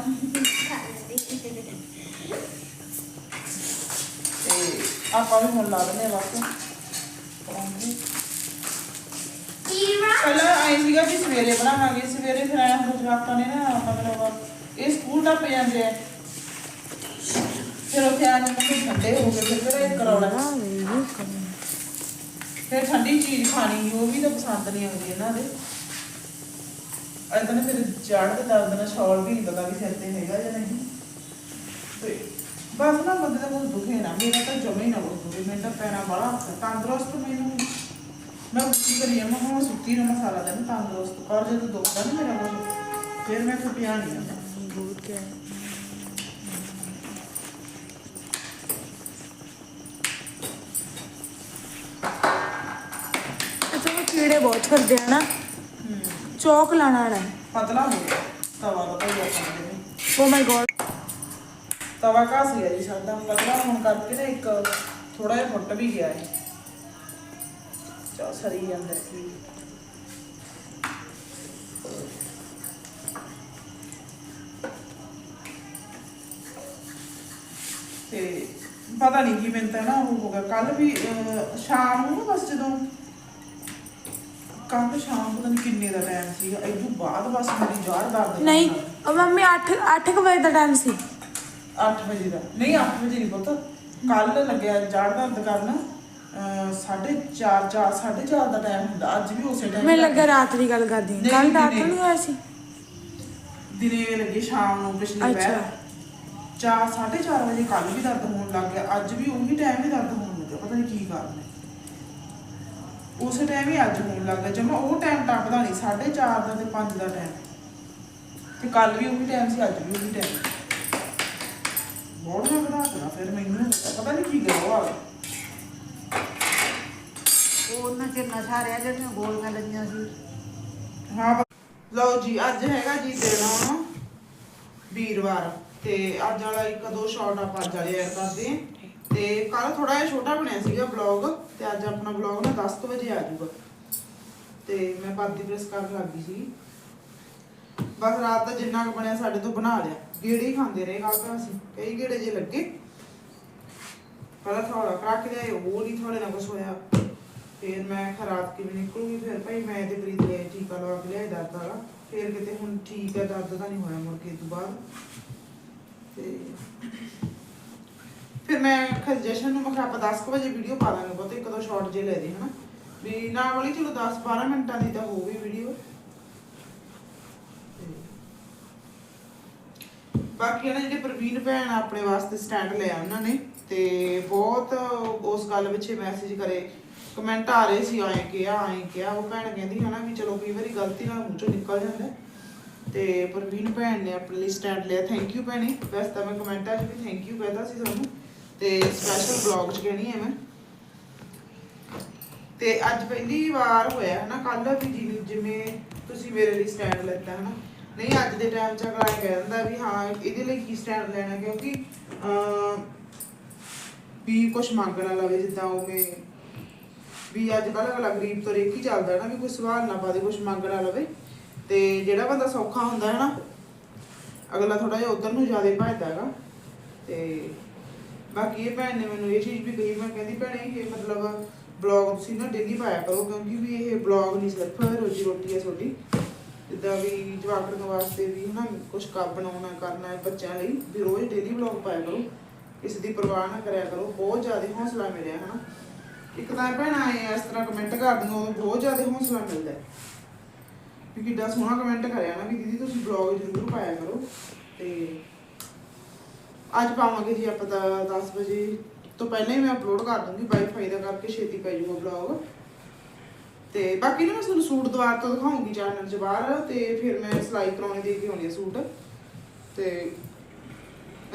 ਤੇ ਆ ਬਸ। ਪਰੌਂਠੇ। ਪਹਿਲਾਂ ਆਏ ਸੀਗਾ ਵੀ ਸਵੇਰੇ ਬਣਾਵਾਂਗੇ ਸਵੇਰੇ ਫਿਰ ਆਇਆ ਹੁਣ ਜਵਾਕਾਂ ਨੇ ਨਾ ਮਤਲਬ ਇਹ ਸਕੂਲ ਟੱਪ ਜਾਂਦੇ ਆ। ਫਿਰ ਉੱਥੇ ਆ ਕੇ ਮੁੰਡੇ ਠੰਡੇ ਹੋ ਗਏ ਫਿਰ ਇਹ ਕਰਾਉਣਾ। ਫਿਰ ਠੰਡੀ ਚੀਜ਼ ਖਾਣੀ ਉਹ ਵੀ ਤਾਂ ਪਸੰਦ ਨਹੀਂ ਆਉਂਦੀ ਇਹਨਾਂ ਦੇ। ਅਜੇ ਫਿਰ ਜੜ ਦੇ ਦਰਦ ਨਾਲ ਸ਼ੌਲ ਵੀ ਨਹੀਂ ਪਤਾ ਵੀ ਸਿਰ ਤੇ ਹੈਗਾ ਜਾਂ ਨਹੀਂ। ਤੇ ਬਸ ਨਾ ਬੰਦੇ ਦਾ ਬਹੁਤ ਦੁਖੇ ਨਾ ਮੇਰਾ ਤਾਂ ਜਮੇ ਨਾ ਬਹੁਤ ਦੁਖੇ ਮੈਨੂੰ ਤਾਂ ਪੈਣਾ ਬੜਾ ਤੰਦਰੁਸਤ ਮੈਨੂੰ। ਮੈਂ ਕੀ ਕਰੀ ਜਾਵਾਂ ਹੁਣ ਸੁੱਤੀ ਰਹਾਂ ਸਾਰਾ ਦਿਨ ਤੰਦਰੁਸਤ ਪਰ ਜਦੋਂ ਦੁਖਦਾ ਨਹੀਂ ਮੇਰਾ ਕੁਛ ਫਿਰ ਮੈਂ ਖਪਿਆ ਨਹੀਂ ਜਾਂਦਾ ਇੱਥੇ ਉਹ ਕੀੜੇ ਬਹੁਤ ਫਿਰਦੇ ਆ ਨਾ। ਚੌਕ ਲਾਣਾ ਵਾਲਾ। ਪਤਲਾ ਹੋ ਗਿਆ ਤਵਾ ਦਾ ਕਹਿੰਦੇ ਨੇ। ਓ ਮਾਈ ਗੋਡ ਤਵਾ ਘਾਸ ਗਿਆ ਜੀ ਸਾਡਾ। ਪਤਲਾ ਹੋਣ ਕਰਕੇ ਨਾ ਇੱਕ ਥੋੜਾ ਜਿਹਾ ਫੁੱਟ ਵੀ ਗਿਆ ਹੈ ਚਾ ਸਰੀ ਅੰਦਰ ਕੀ ਤੇ ਪਤਾ ਨਹੀਂ ਕੀ ਮੈਨੂੰ ਤਾਂ ਨਾ ਉਹ ਹੋ ਗਿਆ। ਕੱਲ ਵੀ ਸ਼ਾਮ ਨੂੰ ਬਸ ਜਦੋਂ ਕੱਲ ਸ਼ਾਮ ਪਤਾ ਨਹੀਂ ਕਿੰਨੇ ਦਾ ਟਾਈਮ ਸੀਗਾ। ਇਹ ਤੋਂ ਬਾਅਦ ਬਸ ਮੇਰੀ ਜਾੜ ਦਰਦ ਨਹੀਂ ਉਹ ਮੰਮੀ 8 8 ਵਜੇ ਦਾ ਟਾਈਮ ਸੀ। 8 ਵਜੇ ਦਾ। ਨਹੀਂ 8 ਵਜੇ ਨਹੀਂ ਪੁੱਤ। ਕੱਲ ਲੱਗਿਆ ਜੜ ਦਰਦ ਕਰਨ। 4:30 4 4:30 ਦਾ ਟਾਈਮ ਹੁੰਦਾ। ਅੱਜ ਵੀ ਉਸੇ ਟਾਈਮ ਮੈਨੂੰ ਲੱਗਾ ਰਾਤ ਦੀ ਗੱਲ ਕਰਦੀ ਨਹੀਂ, ਕੱਲ ਰਾਤ ਨਹੀਂ। ਨੂੰ ਹੋਇਆ ਸੀ। ਦਿਨੇ ਲੱਗੀ ਸ਼ਾਮ ਨੂੰ ਪਿਛਲੀ ਅੱਛਾ। ਵਾਰ 4 4:30 ਵਜੇ ਕੱਲ ਵੀ ਦਰਦ ਹੋਣ ਲੱਗ ਗਿਆ। ਅੱਜ ਵੀ ਉਹੀ ਟਾਈਮ ਹੀ ਦਰਦ ਹੋਣ ਲੱਗਾ ਪਤਾ ਨਹੀਂ ਕੀ ਕਾਰਨ ਹੈ। ਉਸੇ ਟਾਈਮ ਹੀ ਅੱਜ ਹੋਣ ਲੱਗ ਗਿਆ। ਜਮਾ ਉਹ ਟਾਈਮ ਟੱਪਦਾ ਨਹੀਂ 4:30 ਦਾ ਤੇ 5 ਦਾ ਟਾਈਮ ਤੇ ਕੱਲ ਵੀ ਉਹੀ ਟਾਈਮ ਸੀ ਅੱਜ ਵੀ ਉਹੀ ਟਾਈਮ ਬਹੁਤ ਮੈਂ ਵਧਾ ਫਿਰ ਮੈਨੂੰ ਪਤਾ ਨਹੀਂ ਕੀ ਗੱਲ ਆ ਉਹਨਾਂ ਚਿਰ ਨਸ਼ਾ ਰਿਹਾ ਜਿਹੜੀਆਂ ਗੋਲੀਆਂ ਲੱਗੀਆਂ ਸੀ। ਹਾਂ ਲਓ ਜੀ, ਅੱਜ ਹੈਗਾ ਜੀ ਦਿਨ ਵੀਰਵਾਰ ਤੇ ਅੱਜ ਵਾਲਾ ਇੱਕ ਦੋ ਸ਼ਾਰਟ ਆਪਾਂ ਅੱਜ ਵਾਲੇ ਐਡ ਕਰਦੇ ਹਾਂ। ਤੇ ਕੱਲ ਥੋੜਾ ਜਿਹਾ ਛੋਟਾ ਬਣਿਆ ਸੀਗਾ ਵਲੌਗ ਤੇ ਅੱਜ ਆਪਣਾ ਵਲੌਗ ਨਾ 10 ਕੁ ਵਜੇ ਆ ਜਾਊਗਾ। ਤੇ ਮੈਂ ਪਾਦੀ ਪ੍ਰੈਸ ਕਰਨ ਲੱਗ ਗਈ ਸੀ। ਬਸ ਰਾਤ ਦਾ ਜਿੰਨਾ ਕੁ ਬਣਿਆ ਸਾਡੇ ਤੋਂ ਬਣਾ ਲਿਆ। ਗੇੜੇ ਹੀ ਖਾਂਦੇ ਰਹੇ ਕੱਲ ਤਾਂ ਅਸੀਂ ਕਈ ਗੇੜੇ ਜੇ ਲੱਗੇ। ਪਹਿਲਾਂ ਥੋੜਾ ਕਰਾ ਕੇ ਉਹ ਨਹੀਂ ਥੋੜੇ ਨਾਲ ਕੁਛ ਹੋਇਆ। ਫਿਰ ਮੈਂ ਖਰਾਬ ਕਿਵੇਂ ਨਿਕਲੂਗੀ? ਫਿਰ ਭਾਈ ਮੈਂ ਤੇ ਪ੍ਰੀਤ ਗਏ, ਟੀਕਾ ਲਵਾ ਕੇ ਲਿਆਏ ਦਰਦ ਵਾਲਾ। ਫਿਰ ਕਿਤੇ ਹੁਣ ਠੀਕ ਹੈ ਦਰਦ ਤਾਂ ਨਹੀਂ ਹੋਇਆ ਮੁੜ ਕੇ ਤੋਂ ਬਾਅਦ। ਤੇ ਫਿਰ ਮੈਂ ਖਲ ਜਸ਼ਨ ਨੂੰ ਮੈਂ ਕਿਹਾ, ਆਪਾਂ 10 ਵਜੇ ਵੀਡੀਓ ਪਾ ਦਾਂਗੇ ਬਹੁਤ ਇੱਕ ਦੋ ਸ਼ਾਰਟ ਜੇ ਲੈ ਦੇ ਹਨਾ। ਵੀ ਨਾਲ ਵਾਲੀ ਚਲੋ 10 12 ਮਿੰਟਾਂ ਦੀ ਤਾਂ ਹੋਊਗੀ ਵੀਡੀਓ। ਬਾਕੀ ਨਾ ਜਿਹੜੇ ਪ੍ਰਵੀਨ ਭੈਣ ਆਪਣੇ ਵਾਸਤੇ ਸਟੈਂਡ ਲਿਆ ਉਹਨਾਂ ਨੇ ਤੇ ਬਹੁਤ ਉਸ ਗੱਲ ਪਿੱਛੇ ਮੈਸੇਜ ਕਰੇ ਕਮੈਂਟ ਆ ਰਹੇ ਸੀ, ਆਏ ਕਿਹਾ ਆਏ ਕਿਹਾ, ਉਹ ਭੈਣ ਕਹਿੰਦੀ ਹਨਾ ਵੀ ਚਲੋ ਕਈ ਵਾਰੀ ਗਲਤੀ ਨਾਲ ਮੂੰਹ ਚੋਂ ਨਿਕਲ ਜਾਂਦਾ। ਹੈ। ਤੇ ਪ੍ਰਵੀਨ ਭੈਣ ਨੇ ਆਪਣੇ ਲਈ ਸਟੈਂਡ ਲਿਆ ਥੈਂਕ ਯੂ ਭੈਣੇ, ਵੈਸੇ ਤਾਂ ਮੈਂ ਕਮੈਂਟਾਂ 'ਚ ਵੀ ਥੈਂਕ ਯੂ ਕਹਿੰਦਾ ਸੀ ਤੁਹਾਨੂੰ। ਤੇ ਸਪੈਸ਼ਲ ਬਲੌਗ 'ਚ ਕਹਿਣੀ ਹੈ ਮੈਂ। ਤੇ ਅੱਜ ਪਹਿਲੀ ਵਾਰ ਹੋਇਆ ਹੈ ਨਾ ਕੱਲ ਵੀ ਜਿਵੇਂ- ਤੁਸੀਂ ਮੇਰੇ ਲਈ ਸਟੈਂਡ ਲੈਤਾ ਹੈ ਨਹੀਂ, ਅੱਜ ਦੇ ਟਾਈਮ 'ਚ ਅਗਲਾ ਇਹ ਕਹਿ ਦਿੰਦਾ ਵੀ ਹਾਂ, ਇਹਦੇ ਲਈ ਕੀ ਸਟੈਂਡ ਲੈਣਾ, ਕਿਉਂਕਿ ਵੀ ਕੁਝ ਮੰਗਣਾ ਲਵੇ, ਜਿੱਦਾਂ ਉਵੇਂ ਵੀ ਅੱਜ ਕੱਲ੍ਹ ਅਗਲਾ ਗਰੀਬ ਤੋਂ ਰੇਖ ਚੱਲਦਾ ਨਾ, ਵੀ ਕੋਈ ਸਵਾਲ ਨਾ ਪਾਦੇ ਕੁਝ ਮੰਗਣਾ ਲਵੇ। ਤੇ ਜਿਹੜਾ ਬੰਦਾ ਸੌਖਾ ਹੁੰਦਾ ਹੈ ਨਾ, ਅਗਲਾ ਥੋੜਾ ਜਿਹਾ ਉਧਰ ਨੂੰ ਜ਼ਿਆਦਾ ਭਜਦਾ ਹੈਗਾ। ਤੇ ਬਾਕੀ ਇਹ ਭੈਣ ਨੇ ਮੈਨੂੰ ਇਹ ਚੀਜ਼ ਵੀ ਕਹੀ, ਮੈਂ ਕਹਿੰਦੀ, ਭੈਣੇ, ਇਹ ਮਤਲਬ ਬਲੌਗ ਤੁਸੀਂ ਨਾ ਡੇਲੀ ਪਾਇਆ ਕਰੋ, ਕਿਉਂਕਿ ਵੀ ਇਹ ਬਲੌਗ ਨਹੀਂ ਸਿਰਫ ਰੋਜੀ ਰੋਟੀ ਹੈ ਤੁਹਾਡੀ। ਜਿੱਦਾਂ ਵੀ ਜਵਾਕੜਨ ਵਾਸਤੇ ਵੀ ਹਨਾ ਕੁਝ ਕਰ ਬਣਾਉਣਾ, ਕਰਨਾ ਹੈ ਬੱਚਿਆਂ ਲਈ, ਵੀ ਰੋਜ਼ ਡੇਲੀ ਬਲੌਗ ਪਾਇਆ ਕਰੋ। ਕਿਸੇ ਦੀ ਪਰਵਾਹ ਨਾ ਕਰਿਆ ਕਰੋ, ਬਹੁਤ ਜ਼ਿਆਦਾ ਹੌਸਲਾ ਮਿਲਿਆ ਹਨਾ। ਇੱਕ ਤਾਂ ਭੈਣਾਂ ਆਏ ਇਸ ਤਰ੍ਹਾਂ ਕਮੈਂਟ ਕਰਦੀਆਂ ਉਦੋਂ ਬਹੁਤ ਜ਼ਿਆਦਾ ਹੌਸਲਾ ਮਿਲਦਾ ਹੈ। ਵੀ ਕਿੱਡਾ ਸੋਹਣਾ ਕਮੈਂਟ ਕਰਿਆ ਨਾ ਵੀ ਦੀਦੀ, ਤੁਸੀਂ ਬਲੌਗ ਜ਼ਰੂਰ ਪਾਇਆ ਕਰੋ। ਤੇ ਅੱਜ ਪਾਵਾਂਗੇ ਜੀ ਆਪਾਂ 10 ਵਜੇ ਤੋਂ ਪਹਿਲਾਂ ਹੀ ਮੈਂ ਅਪਲੋਡ ਕਰ ਦੂੰਗੀ ਵਾਈਫਾਈ ਦਾ ਕਰਕੇ ਛੇਤੀ ਪੈ ਜਾਊਗਾ ਬਲੌਗ ਤੇ ਬਾਕੀ ਨਾ ਮੈਂ ਤੁਹਾਨੂੰ ਸੂਟ ਦੁਆਰ ਤੋਂ ਦਿਖਾਉਂਗੀ ਚੈਨਲ 'ਚ ਤੇ ਫਿਰ ਮੈਂ ਸਿਲਾਈ ਕਰਾਉਣੀ ਦੇ ਕੇ ਆਉਣੀ ਆ ਸੂਟ। ਤੇ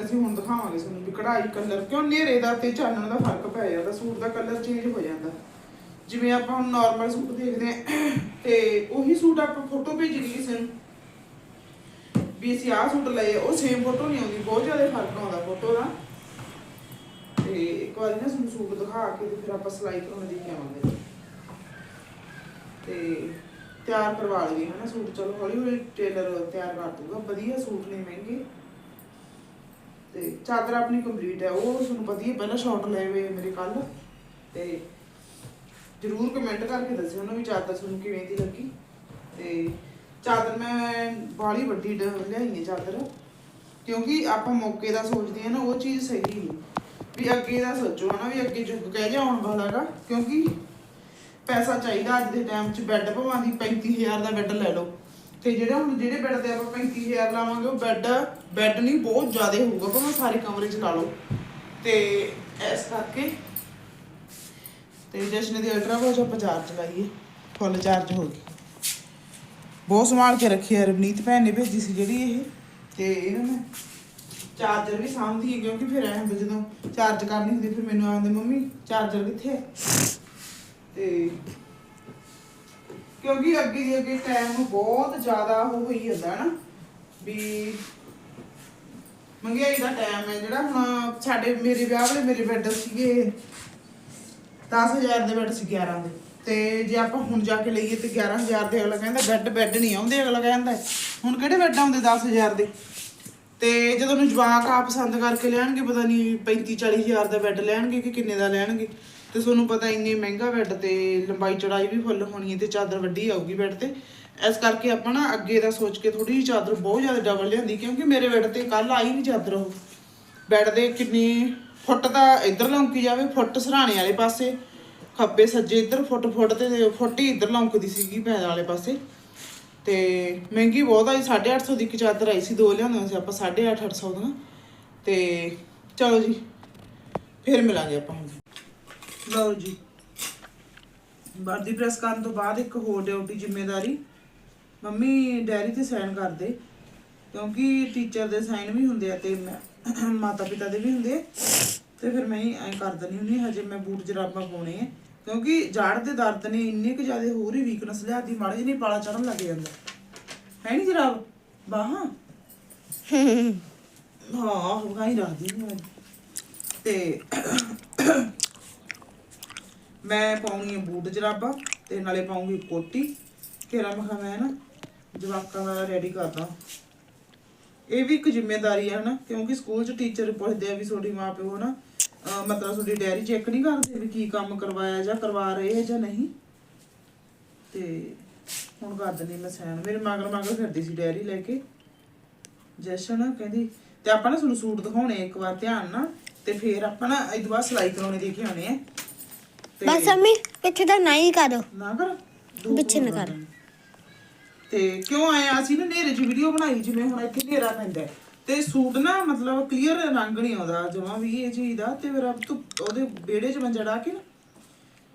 ਅਸੀਂ ਹੁਣ ਦਿਖਾਵਾਂਗੇ ਤੁਹਾਨੂੰ ਵੀ ਕਢਾਈ ਕਲਰ ਕਿਉਂ ਨੇਰੇ ਦਾ ਤੇ ਚਾਨਣ ਦਾ ਫ਼ਰਕ ਪੈ ਜਾਂਦਾ, ਸੂਟ ਦਾ ਕਲਰ ਚੇਂਜ ਹੋ ਜਾਂਦਾ। ਜਿਵੇਂ ਆਪਾਂ ਹੁਣ ਨਾਰਮਲ ਸੂਟ ਦੇਖਦੇ ਆ ਤੇ ਉਹੀ ਸੂਟ ਆਪਾਂ ਫੋਟੋ ਭੇਜ ਕੇ ਕਿਸੇ ਨੂੰ। ਵੀ ਅਸੀਂ ਆਹ ਸੂਟ ਲਏ ਉਹ ਸੇਮ ਫੋਟੋ ਨਹੀਂ ਆਉਂਦੀ, ਬਹੁਤ ਜ਼ਿਆਦਾ ਫ਼ਰਕ ਆਉਂਦਾ ਫੋਟੋ ਦਾ। ਤੇ ਇੱਕ ਵਾਰੀ ਨਾ ਤੁਹਾਨੂੰ ਸੂਟ ਦਿਖਾ ਕੇ ਤੇ ਫਿਰ ਆਪਾਂ ਸਿਲਾਈ ਕਰਾਉਣ ਦੇ ਆਵਾਂਗੇ। ਤੇ ਤਿਆਰ ਕਰਵਾ ਲਈਏ, ਹਨਾ? ਸੂਟ ਚਲੋ ਹੌਲੀ ਹੌਲੀ ਟੇਲਰ ਤਿਆਰ ਕਰ ਦੂਗਾ ਵਧੀਆ ਸੂਟ ਨੇ ਮਹਿੰਗੇ। ਤੇ ਚਾਦਰ ਆਪਣੀ ਕੰਪਲੀਟ ਹੈ। ਉਹ ਤੁਹਾਨੂੰ ਵਧੀਆ ਪਹਿਲਾਂ ਸ਼ਾਰਟ ਲਏ ਹੋਏ ਮੇਰੇ ਕੱਲ। ਤੇ ਜਰੂਰ ਕਮੈਂਟ ਕਰਕੇ ਦੱਸਿਓ ਨਾ ਵੀ ਚਾਦਰ ਤੁਹਾਨੂੰ ਕਿਵੇਂ ਦੀ ਲੱਗੀ। ਤੇ ਚਾਦਰ ਮੈਂ ਬਾਹਲੀ ਵੱਡੀ ਲਿਆਈ ਹੈ ਚਾਦਰ। ਕਿਉਂਕਿ ਆਪਾਂ ਮੌਕੇ ਦਾ ਸੋਚਦੇ ਆ ਨਾ, ਉਹ ਚੀਜ਼ ਸਹੀ ਨਹੀਂ। ਵੀ ਅੱਗੇ ਦਾ ਸੋਚੋ, ਹਨਾ? ਵੀ ਅੱਗੇ ਯੁੱਗ ਕਹਿ ਜਾ ਆਉਣ ਵਾਲਾ ਕਿਉਂਕਿ ਪੈਸਾ ਚਾਹੀਦਾ ਅੱਜ ਦੇ ਟਾਈਮ 'ਚ ਬੈੱਡ ਭਵਾਂ ਦੀ 35000 ਦਾ ਬੈੱਡ ਲੈ ਲਓ। ਤੇ ਜਿਹੜਾ ਹੁਣ ਜਿਹੜੇ ਬੈੱਡ ਤੇ ਆਪਾਂ 35000 ਲਾਵਾਂਗੇ, ਉਹ ਬੈੱਡ ਬੈੱਡ ਨਹੀਂ, ਬਹੁਤ ਜ਼ਿਆਦਾ ਹੋਊਗਾ, ਭਾਵੇਂ ਸਾਰੇ ਕਮਰੇ 'ਚ ਲਾ ਲਓ। ਤੇ ਇਸ ਕਰਕੇ ਤੇ ਜਸ਼ਨ ਦੀ ਅਲਟਰਾ ਵਾਚ ਆਪਾਂ ਚਾਰਜ ਲਾਈਏ ਫੁੱਲ ਚਾਰਜ ਹੋ ਗਈ। ਬਹੁਤ ਸੰਭਾਲ ਕੇ ਰੱਖੀ ਹੈ ਰਵਨੀਤ ਭੈਣ ਨੇ ਭੇਜੀ ਸੀ ਜਿਹੜੀ ਇਹ, ਤੇ ਇਹਨਾਂ ਨੇ ਚਾਰਜਰ ਵੀ ਸਾਂਭਦੀ ਹੈ ਕਿਉਂਕਿ ਫਿਰ ਐਂ ਜਦੋਂ ਚਾਰਜ ਕਰਨੀ ਹੁੰਦੀ, ਫਿਰ ਮੈਨੂੰ ਆਉਂਦੇ ਮੰਮੀ ਚਾਰਜਰ ਕਿੱਥੇ ਹੈ? ਤੇ ਕਿਉਂਕਿ ਅੱਗੇ ਦੀ ਅੱਗੇ ਟਾਈਮ ਬਹੁਤ ਜ਼ਿਆਦਾ ਉਹ ਹੋਈ ਜਾਂਦਾ ਨਾ ਵੀ ਮਹਿੰਗਾਈ ਦਾ ਟਾਈਮ ਹੈ ਜਿਹੜਾ, ਹੁਣ ਸਾਡੇ ਮੇਰੇ ਵਿਆਹ ਵਾਲੇ ਮੇਰੇ ਬੈੱਡ ਸੀਗੇ 10000 ਦੇ ਬੈੱਡ ਸੀ 11 ਦੇ। ਤੇ ਜੇ ਆਪਾਂ ਹੁਣ ਜਾ ਕੇ ਲਈਏ ਤੇ 11000 ਦੇ ਅਗਲਾ ਕਹਿੰਦਾ ਬੈੱਡ ਬੈੱਡ ਨਹੀਂ ਆਉਂਦੇ, ਅਗਲਾ ਕਹਿੰਦਾ ਹੁਣ ਕਿਹੜੇ ਬੈੱਡ ਆਉਂਦੇ 10000 ਦੇ? ਤੇ ਜਦੋਂ ਨੂੰ ਜਵਾਕ ਆ ਪਸੰਦ ਕਰਕੇ ਲੈਣਗੇ, ਪਤਾ ਨਹੀਂ 35 40000 ਦਾ ਬੈੱਡ ਲੈਣਗੇ ਕਿ ਕਿੰਨੇ ਦਾ ਲੈਣਗੇ? ਤੇ ਤੁਹਾਨੂੰ ਪਤਾ ਇੰਨੇ ਮਹਿੰਗਾ ਬੈੱਡ ਤੇ ਲੰਬਾਈ ਚੌੜਾਈ ਵੀ ਫੁੱਲ ਹੋਣੀ ਹੈ ਤੇ ਚਾਦਰ ਵੱਡੀ ਆਊਗੀ ਬੈੱਡ ਤੇ। ਇਸ ਕਰਕੇ ਆਪਾਂ ਨਾ ਅੱਗੇ ਦਾ ਸੋਚ ਕੇ ਥੋੜੀ ਜਿਹੀ ਚਾਦਰ ਬਹੁਤ ਜ਼ਿਆਦਾ ਡਬਲ ਲਿਆਂਦੀ, ਕਿਉਂਕਿ ਮੇਰੇ ਬੈੱਡ ਤੇ ਕੱਲ ਆਈ ਨਹੀਂ ਚਾਦਰ ਉਹ। ਬੈੱਡ ਦੇ ਕਿੰਨੀ ਫੁੱਟ ਦਾ ਇੱਧਰ ਲੌਂਕੀ ਜਾਵੇ, ਫੁੱਟ ਸਰਾਣੇ ਵਾਲੇ ਪਾਸੇ। ਖੱਬੇ ਸੱਜੇ ਇੱਧਰ ਫੁੱਟ ਫੁੱਟ ਤੇ ਫੁੱਟ ਹੀ ਇੱਧਰ ਲੌਂਕਦੀ ਸੀਗੀ ਪੈਰ ਵਾਲੇ ਪਾਸੇ। ਤੇ ਮਹਿੰਗੀ ਬਹੁਤ ਆਈ 850 ਦੀ ਇੱਕ ਚਾਦਰ ਆਈ ਸੀ, ਦੋ ਲਿਆਉਂਦੇ ਸੀ ਆਪਾਂ 850 800 ਦੀਆਂ ਤੇ ਚਲੋ ਜੀ, ਫਿਰ ਮਿਲਾਂਗੇ ਆਪਾਂ ਹੁਣ। ਲਓ ਜੀ। ਵਰਦੀ ਪ੍ਰੈਸ ਕਰਨ ਤੋਂ ਬਾਅਦ ਇੱਕ ਹੋਰ ਡਿਊਟੀ ਜ਼ਿੰਮੇਵਾਰੀ। ਮੰਮੀ ਡੈਰੀ ਤੇ ਸਾਈਨ ਕਰ ਦੇ ਕਿਉਂਕਿ ਟੀਚਰ ਦੇ ਸਾਈਨ ਵੀ ਹੁੰਦੇ ਆ ਤੇ ਮਾਤਾ ਪਿਤਾ ਦੇ ਵੀ ਹੁੰਦੇ ਤੇ ਫਿਰ ਮੈਂ ਹੀ ਐਂ ਕਰ ਦਿੰਦੀ ਹੁੰਦੀ ਹਜੇ ਮੈਂ ਬੂਟ ਜਰਾਬਾਂ ਪਾਉਣੇ ਆ। ਕਿਉਂਕਿ ਜਾੜ ਦੇ ਦਰਦ ਨੇ ਇੰਨੇ ਕੁ ਜ਼ਿਆਦਾ ਹੋਰ ਹੀ ਵੀਕਨੈਸ ਲਿਆਦੀ ਮਾੜੀ ਜਿਹੀ ਨਹੀਂ ਪਾਲਾ ਚੜਨ ਲੱਗ ਜਾਂਦਾ। ਹੈ ਨਹੀਂ ਜਰਾਬ? ਬਾਹਾਂ? ਹਾਂ। ਹਵਾਈ ਰੱਖਦੀ ਹਾਂ ਤੇ ਮੈਂ ਪਾਉਣੀ ਹੈ ਬੂਟ ਜਰਾਬਾ ਤੇ ਨਾਲੇ ਪਾਉਂਗੀ ਕੋਟੀ। ਘੇਰਾ ਮਖਾ ਮੈਂ ਨਾ ਜਵਾਕਾਂ ਦਾ ਰੈਡੀ ਕਰਦਾ। ਇਹ ਵੀ ਇੱਕ ਜ਼ਿੰਮੇਵਾਰੀ ਹੈ ਨਾ ਕਿਉਂਕਿ ਸਕੂਲ 'ਚ ਟੀਚਰ ਪੁੱਛਦੇ ਆ ਵੀ ਤੁਹਾਡੀ ਮਾਂ ਪਿਓ ਨਾ, ਅਹ ਮਤਲਬ ਤੁਹਾਡੀ ਡੈਰੀ ਚੈੱਕ ਨਹੀਂ ਕਰਦੇ ਵੀ ਕੀ ਕੰਮ ਕਰਵਾਇਆ ਜਾਂ ਕਰਵਾ ਰਹੇ ਹੈ ਜਾਂ ਨਹੀਂ। ਤੇ ਹੁਣ ਕਰ ਦਿੰਦੀ ਮੈਂ ਸੈਨ ਮੇਰੇ ਮਗਰ ਮਗਰ ਫਿਰਦੀ ਸੀ ਡੈਰੀ ਲੈ ਕੇ। ਜਸ਼ਨ ਕਹਿੰਦੀ, ਤੇ ਆਪਾਂ ਨਾ ਤੁਹਾਨੂੰ ਸੂਟ ਦਿਖਾਉਣੇ ਆ ਇੱਕ ਵਾਰ ਧਿਆਨ ਨਾਲ, ਤੇ ਫਿਰ ਆਪਾਂ ਨਾ ਇਹ ਤੋਂ ਬਾਅਦ ਸਿਲਾਈ ਕਰਾਉਣੇ ਦੇ ਕੇ ਆਉਣੇ ਆ। ਬਸ ਅੰਮੀ ਪਿੱਛੇ ਤਾਂ ਨਹੀਂ ਕਰੋ ਨਾ ਕਰ ਦੋ ਪਿੱਛੇ ਨਾ ਕਰ। ਤੇ ਕਿਉਂ ਆਏ ਆ? ਅਸੀਂ ਨਾ ਨੇਰੇ 'ਚ ਵੀਡੀਓ ਬਣਾਈ ਜਿਵੇਂ ਹੁਣ ਇੱਥੇ ਹਨੇਰਾ ਪੈਂਦਾ ਹੈ। ਤੇ ਸੂਟ ਨਾ ਮਤਲਬ ਕਲੀਅਰ ਰੰਗ ਨਹੀਂ ਆਉਂਦਾ ਜਮਾਂ ਵੀ ਇਹ ਚੀਜ਼ ਦਾ ਤੇ ਫਿਰ ਤੂੰ ਉਹਦੇ ਵਿਹੜੇ 'ਚ ਮੈਂ ਜੜਾ ਕੇ ਨਾ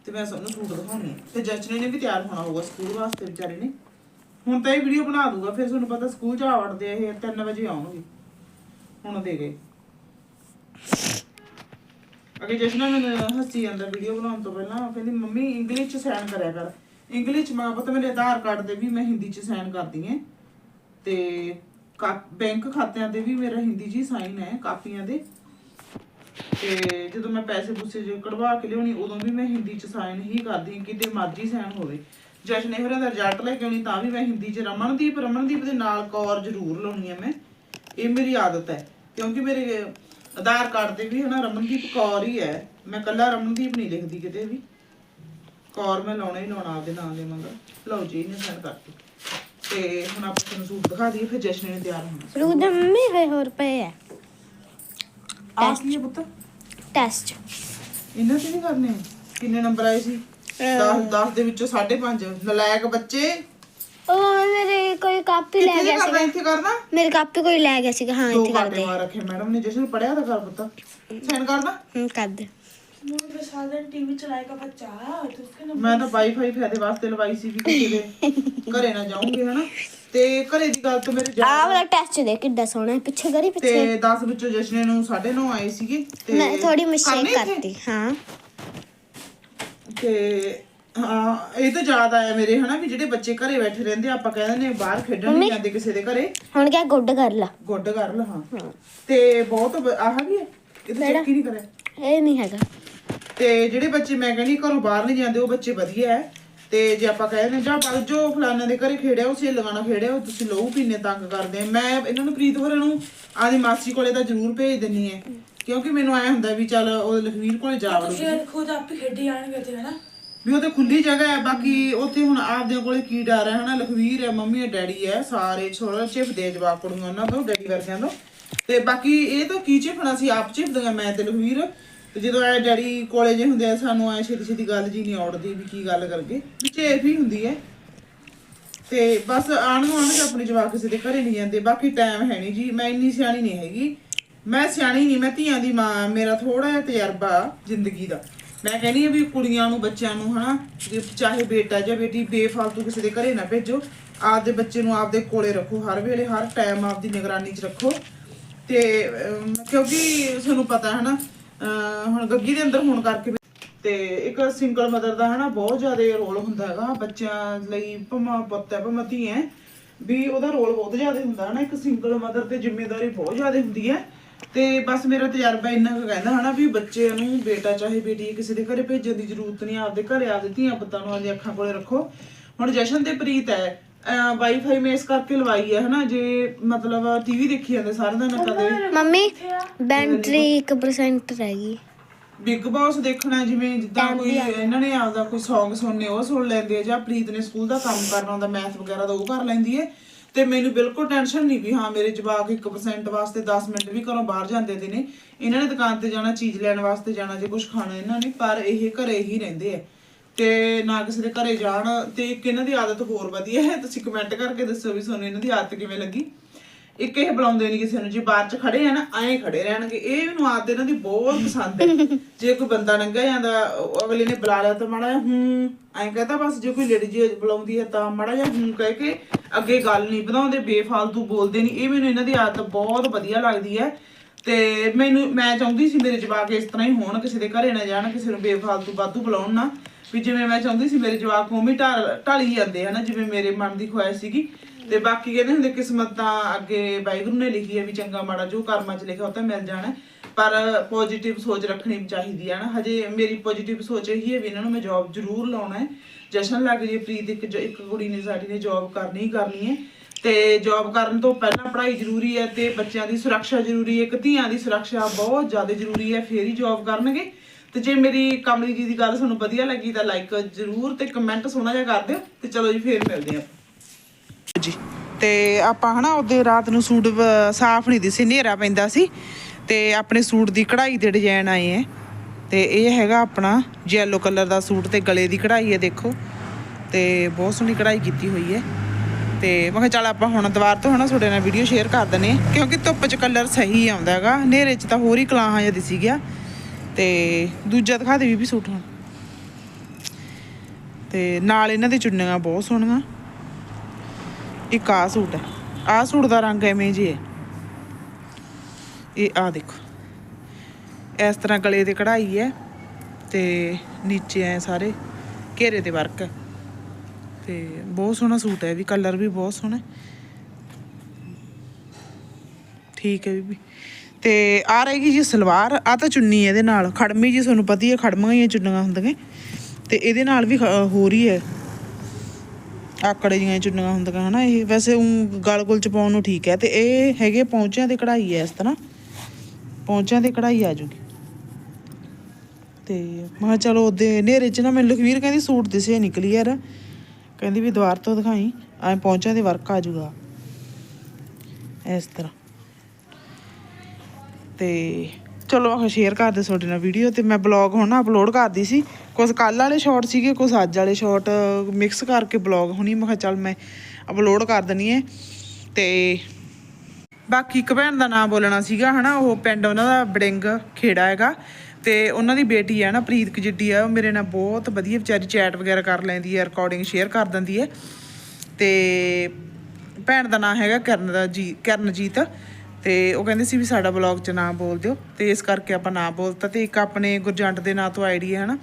ਤੇ ਮੈਂ ਤੁਹਾਨੂੰ ਸੂਟ ਦਿਖਾਉਣੀ ਤੇ ਜੱਚਨੇ ਨੇ ਵੀ ਤਿਆਰ ਹੋਣਾ ਹੋਊਗਾ ਸਕੂਲ ਵਾਸਤੇ ਵਿਚਾਰੇ ਨੇ ਹੁਣ ਤਾਂ ਇਹ ਵੀਡੀਓ ਬਣਾ ਦੂਗਾ ਫਿਰ ਤੁਹਾਨੂੰ ਪਤਾ ਸਕੂਲ ਜਾ ਵੜਦੇ ਆ ਇਹ 3 ਵਜੇ ਆਉਣਗੇ ਹੁਣ ਦੇ ਗਏ ਅਗੇ ਜਸ਼ਨਾ ਮੈਨੂੰ ਹੱਸੀ ਜਾਂਦਾ ਵੀਡੀਓ ਬਣਾਉਣ ਤੋਂ ਪਹਿਲਾਂ। ਕਹਿੰਦੀ, ਮੰਮੀ ਇੰਗਲਿਸ਼ ਚ ਸਾਈਨ ਕਰਿਆ ਕਰ। ਇੰਗਲਿਸ਼ ਚ ਮੈਂ ਪਤਾ ਮੇਰੇ ਆਧਾਰ ਕਾਰਡ ਦੇ ਵੀ ਮੈਂ ਹਿੰਦੀ ਚ ਸਾਈਨ ਕਰਦੀ ਹਾਂ ਤੇ ਬੈਂਕ ਖਾਤਿਆਂ ਦੇ ਵੀ ਮੇਰਾ ਹਿੰਦੀ ਚ ਸਾਈਨ ਹੈ, ਕਾਪੀਆਂ ਦੇ। ਤੇ ਜਦੋਂ ਮੈਂ ਪੈਸੇ ਪੂਸੇ ਜੋ ਕਢਵਾ ਕੇ ਲਿਆਉਣੀ, ਉਦੋਂ ਵੀ ਮੈਂ ਹਿੰਦੀ ਚ ਸਾਈਨ ਹੀ ਕਰਦੀ ਕਿਤੇ ਮਰਜ਼ੀ ਸਾਈਨ ਹੋਵੇ। ਜਸ਼ਨ ਹੋਰਾਂ ਦਾ ਰਿਜ਼ਲਟ ਲੈ ਕੇ ਆਉਣੀ, ਤਾਂ ਵੀ ਮੈਂ ਹਿੰਦੀ ਚ ਰਮਨਦੀਪ ਰਮਨਦੀਪ ਦੇ ਨਾਲ ਕੌਰ ਜ਼ਰੂਰ ਲਾਉਣੀ ਹੈ ਮੈਂ। ਇਹ ਮੇਰੀ ਆਦਤ ਹੈ, ਕਿਉਂਕਿ ਮੇਰੇ ਆਧਾਰ ਕਾਰਡ ਤੇ ਵੀ ਹਨਾ ਰਮਨਦੀਪ ਕੌਰ ਹੀ ਹੈ। ਮੈਂ ਕੱਲਾ ਰਮਨਦੀਪ ਨਹੀਂ ਲਿਖਦੀ ਕਿਤੇ ਵੀ। ਕੌਰ ਮੈਂ ਲਾਉਣਾ ਹੀ ਲਾਉਣਾ ਆਪਦੇ ਨਾਂ ਦੇ ਮੰਗਰ। ਲਓ ਜੀ ਇਹਨੇ ਸੈਂਡ ਕਰਤੀ ਤੇ ਹੁਣ ਆਪਾਂ ਤੁਹਾਨੂੰ ਸੂਟ ਦਿਖਾ ਦਈਏ ਫਿਰ ਜਸ਼ਨ ਨੇ ਤਿਆਰ ਹੋਣਾ। ਰੂਹ ਦੇ ਮੰਮੀ ਹੋਏ ਹੋਰ ਪਏ ਆ। ਆ ਕੀ ਹੈ ਪੁੱਤ? ਟੈਸਟ ਇਹਨਾਂ ਤੇ ਨਹੀਂ ਕਰਨੇ? ਕਿੰਨੇ ਨੰਬਰ ਆਏ ਸੀ? 10 10 ਦੇ ਵਿੱਚੋਂ 5.5 ਨਲਾਇਕ ਬੱਚੇ। ਉਹ ਮੇਰੇ ਕੋਈ ਕਾਪੀ ਲੈ ਕਿੱਥੇ ਗਿਆ ਕਰਨਾ ਸੀਗਾ ਇੱਥੇ ਕਰਨਾ ਮੇਰੀ ਕਾਪੀ ਕੋਈ ਲੈ ਗਿਆ ਸੀਗਾ ਹਾਂ ਦੋ ਇੱਥੇ ਕਰ ਘੰਟੇ ਦੇ ਮਾਰ ਰੱਖੇ ਮੈਡਮ ਨੇ ਜਸ਼ਨ ਪੜਿਆ ਤਾਂ ਕਰ ਪੁੱਤ ਸੈਂਡ ਕਰਨਾ ਹੂੰ ਕਰ ਦੇ मेरे साथ टीवी चलाएगा बच्चा तो उसके ना ਮੈਂ ਤਾਂ ਵਾਈਫਾਈ ਫਾਇਦੇ ਵਾਸਤੇ ਲਵਾਈ ਸੀ ਵੀ ਕਿਸੇ ਦੇ ਘਰੇ ਨਾ ਜਾਉਂਗੇ ਹਨਾ ਤੇ ਘਰੇ ਦੀ ਗੱਲ ਤੋਂ ਮੇਰੇ ਆਹ ਜਾ ਵਾਲਾ ਟੈਸਟ ਦੇ ਕਿੱਡਾ ਸੋਹਣਾ ਹੈ ਪਿੱਛੇ ਕਰੀ ਤੇ ਪਿੱਛੇ 10 ਵਿੱਚੋਂ ਜਸ਼ਨੇ ਨੂੰ 9.5 ਆਏ ਸੀਗੇ ਤੇ ਮੈਂ ਥੋੜੀ ਕਰਨੇ ਮਿਸਟੇਕ ਇੱਥੇ? ਕਰਤੀ ਹਾਂ ਤੇ ਹਾਂ ਇਹ ਤਾਂ ਯਾਦ ਆਇਆ ਮੇਰੇ ਹਨਾ ਵੀ ਜਿਹੜੇ ਬੱਚੇ ਘਰੇ ਬੈਠੇ ਰਹਿੰਦੇ ਆ, ਆਪਾਂ ਕਹਿੰਦੇ ਨੇ ਬਾਹਰ ਖੇਡਣ ਨਹੀਂ ਜਾਂਦੇ ਕਿਸੇ ਦੇ ਘਰੇ। ਹੁਣ ਕਿਆ ਗੁੱਡ ਕਰ ਲਾ। ਗੁੱਡ ਕਰ ਲਾ ਹਾਂ। ਤੇ ਬਹੁਤ ਵ- ਆਹ ਵੀ ਹੈ ਇਹ ਤਾਂ ਚੈੱਕ ਹੀ ਨਹੀਂ ਕਰਿਆ। ਇਹ ਨਹੀਂ ਹੈਗਾ। ਤੇ ਜਿਹੜੇ ਬੱਚੇ ਮੈਂ ਕਹਿੰਦੀ ਘਰੋਂ ਬਾਹਰ ਨਹੀਂ ਜਾਂਦੇ ਉਹ ਬੱਚੇ ਵਧੀਆ ਹੈ ਤੇ ਜੇ ਆਪਾਂ ਕਹਿੰਦੇ ਨੇ ਜਾਂ ਬਗ ਜੋ ਫਲਾਣੇ ਦੇ ਘਰੇ ਖੇੜਿਆ ਉਹ ਸੇ ਲਗਾਣਾ ਖੇੜਿਆ ਉਹ ਤੁਸੀਂ ਲਹੂ ਪੀਨੇ ਤੰਗ ਕਰਦੇ ਆ। ਮੈਂ ਇਹਨਾਂ ਨੂੰ ਪ੍ਰੀਤ ਹੋਰਾਂ ਨੂੰ ਆਦੀ ਮਾਸੀ ਕੋਲੇ ਤਾਂ ਜ਼ਰੂਰ ਭੇਜ ਦਿੰਨੀ ਹੈ ਕਿਉਂਕਿ ਮੈਨੂੰ ਐ ਹੁੰਦਾ ਵੀ ਚੱਲ ਉਹ ਲਖਵੀਰ ਕੋਲੇ ਜਾ ਵੜੂ ਤੁਸੀਂ ਖੁਦ ਆਪੇ ਖੇਡੀ ਜਾਣਗੇ ਤੇ ਹਨਾ? ਵੀ ਉਹ ਤੇ ਖੁੱਲੀ ਜਗ੍ਹਾ ਹੈ, ਬਾਕੀ ਉੱਥੇ ਹੁਣ ਆਪਦੇ ਕੋਲੇ ਕੀ ਡਰ ਹੈ, ਹਨਾ? ਲਖਵੀਰ ਹੈ, ਮੰਮੀ ਹੈ, ਡੈਡੀ ਹੈ, ਸਾਰੇ ਛੋੜਾ ਚਿਪਦੇ ਜਵਾਕ ਕੁੜੀਆਂ ਉਹਨਾਂ ਤੋਂ, ਡੈਡੀ ਵਰਗਿਆਂ ਤੋਂ। ਤੇ ਬਾਕੀ ਇਹ ਤਾਂ ਕੀ ਚਿਪਣਾ ਸੀ? ਆਪ ਚਿਪਦੀਆਂ ਮੈਂ ਤੇ ਲਖਵੀਰ। ਤੇ ਜਦੋਂ ਐ ਡੈਡੀ ਕੋਲੇ ਜੇ ਹੁੰਦੇ ਆ, ਸਾਨੂੰ ਐ ਛੇਤੀ ਛੇਤੀ ਗੱਲ ਜੀ ਨਹੀਂ ਆਉੜਦੀ ਵੀ ਕੀ ਗੱਲ ਕਰਗੇ ਵੀ ਹੀ ਹੁੰਦੀ ਹੈ। ਤੇ ਬਸ ਆਣ ਨੂੰ ਆਣ ਕੇ ਆਪਣੇ ਜਵਾਕ ਕਿਸੇ ਦੇ ਘਰੇ ਨਹੀਂ ਜਾਂਦੇ। ਬਾਕੀ ਟਾਈਮ ਹੈ ਨਹੀਂ ਜੀ। ਮੈਂ ਇੰਨੀ ਸਿਆਣੀ ਨਹੀਂ ਹੈਗੀ। ਮੈਂ ਸਿਆਣੀ ਨਹੀਂ, ਮੈਂ ਧੀਆਂ ਦੀ ਮਾਂ ਮੇਰਾ ਥੋੜਾ ਜਿਹਾ ਤਜਰਬਾ ਜ਼ਿੰਦਗੀ ਦਾ। ਮੈਂ ਕਹਿੰਦੀ ਆ ਵੀ ਕੁੜੀਆਂ ਨੂੰ ਬੱਚਿਆਂ ਨੂੰ ਹਨਾ ਜੇ ਚਾਹੇ ਬੇਟਾ ਜਾਂ ਬੇਟੀ ਬੇਫਾਲਤੂ ਕਿਸੇ ਦੇ ਘਰੇ ਨਾ ਭੇਜੋ। ਆਪਦੇ ਬੱਚੇ ਨੂੰ ਆਪਦੇ ਕੋਲੇ ਰੱਖੋ ਹਰ ਵੇਲੇ ਹਰ ਟਾਈਮ ਆਪਦੀ ਨਿਗਰਾਨੀ 'ਚ ਰੱਖੋ। ਤੇ ਅਮ, ਕਿਉਂਕਿ ਤੁਹਾਨੂੰ ਪਤਾ ਹੈ ਨਾ ਅਮ, ਹੁਣ ਗੱਗੀ ਦੇ ਅੰਦਰ ਹੋਣ ਕਰਕੇ ਤੇ ਇੱਕ ਸਿੰਗਲ ਮਦਰ ਦਾ ਹਨਾ ਬਹੁਤ ਜ਼ਿਆਦਾ ਰੋਲ ਹੁੰਦਾ ਹੈਗਾ ਬੱਚਿਆਂ ਲਈ ਭਮਾ ਪੁੱਤ ਹੈ ਭਮਾ ਹੈ ਵੀ ਉਹਦਾ ਰੋਲ ਬਹੁਤ ਜ਼ਿਆਦਾ ਹੁੰਦਾ ਹਨਾ। ਇੱਕ ਸਿੰਗਲ ਮਦਰ ਤੇ ਜ਼ਿੰਮੇਵਾਰੀ ਬਹੁਤ ਜ਼ਿਆਦਾ ਹੁੰਦੀ ਹੈ। ਤੇ ਬਸ ਮੇਰਾ ਤਜਰਬਾ ਇੰਨਾ ਕੁ ਕਹਿੰਦਾ ਹਨਾ ਵੀ ਬੱਚੇ ਨੂੰ ਬੇਟਾ ਚਾਹੇ ਬੇਟੀ ਕਿਸੇ ਦੇ ਘਰੇ ਭੇਜਣ ਦੀ ਜ਼ਰੂਰਤ ਨਹੀਂ ਆਪਦੇ ਘਰੇ ਆਪਦੇ ਧੀਆਂ ਪੁੱਤਾਂ ਨੂੰ ਆਪਦੀ ਅੱਖਾਂ ਕੋਲੇ ਰੱਖੋ। ਹੁਣ ਜਸ਼ਨ ਤੇ ਪ੍ਰੀਤ ਹੈ ਵਾਈਫਾਈ ਮੈਂ ਇਸ ਕਰਕੇ ਲਵਾਈ ਹੈ ਹਨਾ ਜੇ ਮਤਲਬ ਟੀਵੀ ਦੇਖੀ ਜਾਂਦੇ ਸਾਰਾ ਦਿਨ ਕਦੇ ਮੰਮੀ ਬੈਟਰੀ 1% ਰਹਿ ਗਈ। ਬਿਗ ਬਾਸ ਦੇਖਣਾ ਜਿਵੇਂ ਜਿੱਦਾਂ ਕੋਈ ਇਹਨਾਂ ਨੇ ਆਪਦਾ ਕੋਈ Song ਸੁਣਨੇ ਉਹ ਸੁਣ ਲੈਂਦੇ ਆ ਜਾਂ ਪ੍ਰੀਤ ਨੇ ਸਕੂਲ ਦਾ ਕੰਮ ਕਰਨਾ ਹੁੰਦਾ ਮੈਥ ਵਗੈਰਾ ਦਾ ਉਹ ਕਰ ਲੈਂਦੀ ਹੈ। ਤੇ ਮੈਨੂੰ ਬਿਲਕੁਲ ਟੈਨਸ਼ਨ ਨਹੀਂ ਵੀ ਹਾਂ ਮੇਰੇ ਜਵਾਕ 1% ਵਾਸਤੇ 10 ਮਿੰਟ ਵੀ ਘਰੋਂ ਬਾਹਰ ਜਾਂਦੇ ਦੇ ਨੇ, ਇਹਨਾਂ ਨੇ ਦੁਕਾਨ ਤੇ ਜਾਣਾ, ਚੀਜ਼ ਲੈਣ ਵਾਸਤੇ ਜਾਣਾ, ਜੇ ਕੁਝ ਖਾਣਾ ਇਹਨਾਂ ਨੇ, ਪਰ ਇਹ ਘਰੇ ਹੀ ਰਹਿੰਦੇ ਆ। ਤੇ ਨਾ ਕਿਸੇ ਦੇ ਘਰੇ ਜਾਣ ਤੇ ਇੱਕ ਇਹਨਾਂ ਦੀ ਆਦਤ ਹੋਰ ਵਧੀਆ ਹੈ, ਤੁਸੀਂ ਕਮੈਂਟ ਕਰਕੇ ਦੱਸੋ ਵੀ ਤੁਹਾਨੂੰ ਇਹਨਾਂ ਦੀ ਆਦਤ ਕਿਵੇਂ ਲੱਗੀ? ਇੱਕ ਇਹ ਬੁਲਾਉਂਦੇ ਨਹੀਂ ਕਿਸੇ ਨੂੰ, ਜੇ ਬਾਹਰ ਚ ਖੜੇ ਆ ਨਾ, ਐਂ ਖੜੇ ਰਹਿਣਗੇ। ਇਹ ਮੈਨੂੰ ਆਦਤ ਇਹਨਾਂ ਦੀ ਬਹੁਤ ਪਸੰਦ ਹੈ। ਜੇ ਕੋਈ ਬੰਦਾ ਲੰਘਿਆ ਜਾਂਦਾ ਅਗਲੇ ਨੇ ਬੁਲਾ ਲਿਆ ਤਾਂ ਮਾੜਾ ਹੂੰ, ਐਂ ਕਹਤਾ, ਬਸ ਜੇ ਕੋਈ ਲੇਡੀ ਬੁਲਾਉਂਦੀ ਹੈ ਤਾਂ ਮਾੜਾ ਜਿਹਾ ਹੂੰ ਕਹਿ ਕੇ ਅੱਗੇ ਗੱਲ ਨਹੀਂ ਵਧਾਉਂਦੇ, ਬੇਫਾਲਤੂ ਬੋਲਦੇ ਨਹੀਂ ਇਹ ਮੈਨੂੰ ਇਹਨਾਂ ਦੀ ਆਦਤ ਬਹੁਤ ਵਧੀਆ ਲੱਗਦੀ ਹੈ। ਤੇ ਮੈਨੂੰ, ਮੈਂ ਚਾਹੁੰਦੀ ਸੀ ਮੇਰੇ ਜਵਾਕ ਇਸ ਤਰ੍ਹਾਂ ਹੀ ਹੋਣ, ਕਿਸੇ ਦੇ ਘਰੇ ਨਾ ਜਾਣ, ਕਿਸੇ ਨੂੰ ਬੇਫਾਲਤੂ ਵਾਧੂ ਬੁਲਾਉਣ ਨਾ। ਵੀ ਜਿਵੇਂ ਮੈਂ ਚਾਹੁੰਦੀ ਸੀ ਮੇਰੇ ਜਵਾਕ ਉਵੇਂ ਢਾਲ, ਢਾਲੀ ਜਾਂਦੇ ਹਨਾ ਜਿਵੇਂ ਮੇਰੇ ਮਨ ਦੀ ਖੁਆਇਸ਼ ਸੀਗੀ। ਤੇ ਬਾਕੀ ਕਹਿੰਦੇ ਹੁੰਦੇ ਕਿਸਮਤ ਤਾਂ ਅੱਗੇ ਵਾਹਿਗੁਰੂ ਨੇ ਲਿਖੀ ਹੈ ਵੀ ਚੰਗਾ ਮਾੜਾ ਜੋ ਕਰਮਾਂ 'ਚ ਲਿਖਿਆ ਉਹ ਤਾਂ ਮਿਲ ਜਾਣਾ। ਹੈ। ਪਰ ਪੋਜ਼ਿਟਿਵ ਸੋਚ ਰੱਖਣੀ ਚਾਹੀਦੀ ਹੈ ਨਾ। ਹਜੇ ਮੇਰੀ ਪੋਜ਼ਿਟਿਵ ਸੋਚ ਇਹੀ ਹੈ ਵੀ ਇਹਨਾਂ ਨੂੰ ਮੈਂ ਜੌਬ ਜ਼ਰੂਰ ਲਾਉਣਾ ਹੈ। ਜਸ਼ਨ ਲੱਗ ਜੇ ਪ੍ਰੀਤ ਇੱਕ ਇੱਕ ਕੁੜੀ ਨੇ ਸਾਡੀ ਨੇ ਜੌਬ ਕਰਨੀ ਹੀ ਕਰਨੀ ਹੈ। ਤੇ ਜੌਬ ਕਰਨ ਤੋਂ ਪਹਿਲਾਂ ਪੜ੍ਹਾਈ ਜ਼ਰੂਰੀ ਹੈ ਤੇ ਬੱਚਿਆਂ ਦੀ ਸੁਰੱਖਿਆ ਜ਼ਰੂਰੀ ਹੈ, ਇੱਕ ਧੀਆਂ ਦੀ ਸੁਰੱਖਿਆ ਬਹੁਤ ਜ਼ਿਆਦਾ ਜ਼ਰੂਰੀ ਹੈ, ਫੇਰ ਹੀ ਜੌਬ ਕਰਨਗੇ। ਤੇ ਜੇ ਮੇਰੀ ਕਮਲੀ ਜੀ ਦੀ ਗੱਲ ਤੁਹਾਨੂੰ ਵਧੀਆ ਲੱਗੀ ਤਾਂ ਲਾਈਕ ਜ਼ਰੂਰ ਤੇ ਕਮੈਂਟ ਸੋਹਣਾ ਜਿਹਾ ਕਰ ਦਿਓ। ਤੇ ਚਲੋ ਜੀ, ਫੇਰ ਮਿਲਦੇ ਆਪਾਂ ਜੀ। ਤੇ ਆਪਾਂ ਹਨਾ ਉਹਦੇ ਰਾਤ ਨੂੰ ਸੂਟ ਸਾਫ਼ ਨਹੀਂ ਦਿਸੇ, ਹਨੇਰਾ ਪੈਂਦਾ ਸੀ। ਤੇ ਆਪਣੇ ਸੂਟ ਦੀ ਕਢਾਈ ਦੇ ਡਿਜ਼ਾਈਨ ਆਏ ਹੈ ਤੇ ਇਹ ਹੈਗਾ ਆਪਣਾ ਯੈਲੋ ਕਲਰ ਦਾ ਸੂਟ ਤੇ ਗਲੇ ਦੀ ਕਢਾਈ ਹੈ ਦੇਖੋ। ਤੇ ਬਹੁਤ ਸੋਹਣੀ ਕਢਾਈ ਕੀਤੀ ਹੋਈ ਹੈ ਤੇ ਮੈਂ ਕਿਹਾ ਚੱਲ ਆਪਾਂ ਹੁਣ ਦੁਬਾਰ ਤੋਂ ਹਨਾ ਤੁਹਾਡੇ ਨਾਲ ਵੀਡੀਓ ਸ਼ੇਅਰ ਕਰ ਦਨੇ ਕਿਉਂਕਿ ਧੁੱਪ 'ਚ ਕਲਰ ਸਹੀ ਆਉਂਦਾ ਹੈਗਾ। ਹਨੇਰੇ 'ਚ ਤਾਂ ਹੋਰ ਹੀ ਕਲਾਹਾਂ ਜਿਹਾ ਦਿਸੀ ਗਿਆ। ਤੇ ਦੂਜਾ ਦਿਖਾ ਦੇ ਵੀ ਸੂਟ ਹੁਣ। ਤੇ ਨਾਲ ਇਹਨਾਂ ਦੀ ਚੁੰਨੀਆਂ ਬਹੁਤ ਸੋਹਣੀਆਂ। ਇੱਕ ਆ ਸੂਟ ਹੈ। ਆ ਸੂਟ ਦਾ ਰੰਗ ਐਵੇਂ ਜੀ ਹੈ। ਇਹ ਆ ਦੇਖੋ। ਇਸ ਤਰ੍ਹਾਂ ਗਲੇ ਤੇ ਕਢਾਈ ਹੈ ਤੇ ਨੀਚੇ ਐ ਸਾਰੇ ਘੇਰੇ ਤੇ ਵਰਕ ਹੈ। ਤੇ ਬਹੁਤ ਸੋਹਣਾ ਸੂਟ ਹੈ ਵੀ ਕਲਰ ਵੀ ਬਹੁਤ ਸੋਹਣਾ ਠੀਕ ਹੈ ਬੀਬੀ। ਤੇ ਆ ਰਹੇਗੀ ਜੀ ਸਲਵਾਰ ਆ ਤਾਂ ਚੁੰਨੀ ਇਹਦੇ ਨਾਲ। ਖੜਮੀ ਜੀ ਤੁਹਾਨੂੰ ਪਤਾ ਹੀ ਹੈ ਖੜਮਾਂ ਹੀ ਚੁੰਨੀਆਂ ਹੁੰਦੀਆਂ। ਤੇ ਇਹਦੇ ਨਾਲ ਵੀ ਖ- ਹੋ ਰਹੀ ਹੈ। ਆਕੜੇ ਜੀਆਂ ਚੁੰਨੀਆਂ ਹੁੰਦੀਆਂ ਹਨਾ, ਇਹ ਵੈਸੇ ਉਹ ਗਲ ਗੁਲ ਚ ਪਾਉਣ ਨੂੰ ਠੀਕ ਹੈ, ਤੇ ਇਹ ਹੈਗੇ ਪੌਂਚਿਆਂ ਤੇ ਕਢਾਈ ਹੈ ਇਸ ਤਰ੍ਹਾਂ। ਪੌਂਚਿਆਂ ਤੇ ਕਢਾਈ ਆ ਜੂਗੀ। ਤੇ ਮੈਂ ਕਿਹਾ ਚਲੋ ਉਹਦੇ ਹਨੇਰੇ ਚ ਨਾ ਮੈਨੂੰ ਲਖਵੀਰ ਕਹਿੰਦੀ ਸੂਟ ਦਿਸੇ ਨਹੀਂ ਕਲੀਅਰ ਕਹਿੰਦੀ ਵੀ ਦੁਆਰ ਤੋਂ ਦਿਖਾਈ, ਐ ਪੌਂਚਿਆਂ ਦੇ ਵਰਕ ਆ ਜੂਗਾ। ਇਸ ਤਰ੍ਹਾਂ। ਤੇ ਚਲੋ ਆਹ ਸ਼ੇਅਰ ਕਰ ਦੇ ਤੁਹਾਡੇ ਨਾਲ ਵੀਡੀਓ ਤੇ ਮੈਂ ਬਲੌਗ ਹੁਣ ਅਪਲੋਡ ਕਰਦੀ ਸੀ। ਕੁਝ ਕੱਲ ਵਾਲੇ ਸ਼ਾਰਟ ਸੀਗੇ ਕੁਝ ਅੱਜ ਵਾਲੇ ਸ਼ਾਰਟ ਮਿਕਸ ਕਰਕੇ ਬਲੌਗ ਹੁਣੀ। ਮੈਂ ਕਿਹਾ ਚੱਲ ਮੈਂ ਅਪਲੋਡ ਕਰ ਦਨੀ ਹੈ। ਤੇ ਬਾਕੀ ਇੱਕ ਭੈਣ ਦਾ ਨਾਮ ਬੋਲਣਾ ਸੀਗਾ, ਹਨਾ, ਉਹ ਪਿੰਡ ਉਹਨਾਂ ਦਾ ਬੜਿੰਗ ਖੇੜਾ ਹੈਗਾ। ਤੇ ਉਹਨਾਂ ਦੀ ਬੇਟੀ ਹੈ ਨਾ, ਪ੍ਰੀਤ ਜਿੱਡੀ ਆ, ਉਹ ਮੇਰੇ ਨਾਲ ਬਹੁਤ ਵਧੀਆ, ਵਿਚਾਰੀ ਚੈਟ ਵਗੈਰਾ ਕਰ ਲੈਂਦੀ ਹੈ ਰਿਕਾਰਡਿੰਗ ਸ਼ੇਅਰ ਕਰ ਦਿੰਦੀ ਹੈ ਤੇ ਭੈਣ ਦਾ ਨਾਮ ਹੈਗਾ ਕਰਨ ਦਾ ਜੀ ਕਰਨਜੀਤ। ਤੇ ਉਹ ਕਹਿੰਦੇ ਸੀ ਵੀ ਸਾਡਾ ਬਲੌਗ 'ਚ ਨਾ ਬੋਲ ਦਿਓ ਤੇ ਇਸ ਕਰਕੇ ਆਪਾਂ ਨਾ ਬੋਲਤਾ ਤੇ ਇੱਕ ਆਪਣੇ ਗੁਰਜੰਟ ਦੇ ਨਾਂ ਤੋਂ ਆਈਡੀ ਹੈ ਹਨਾ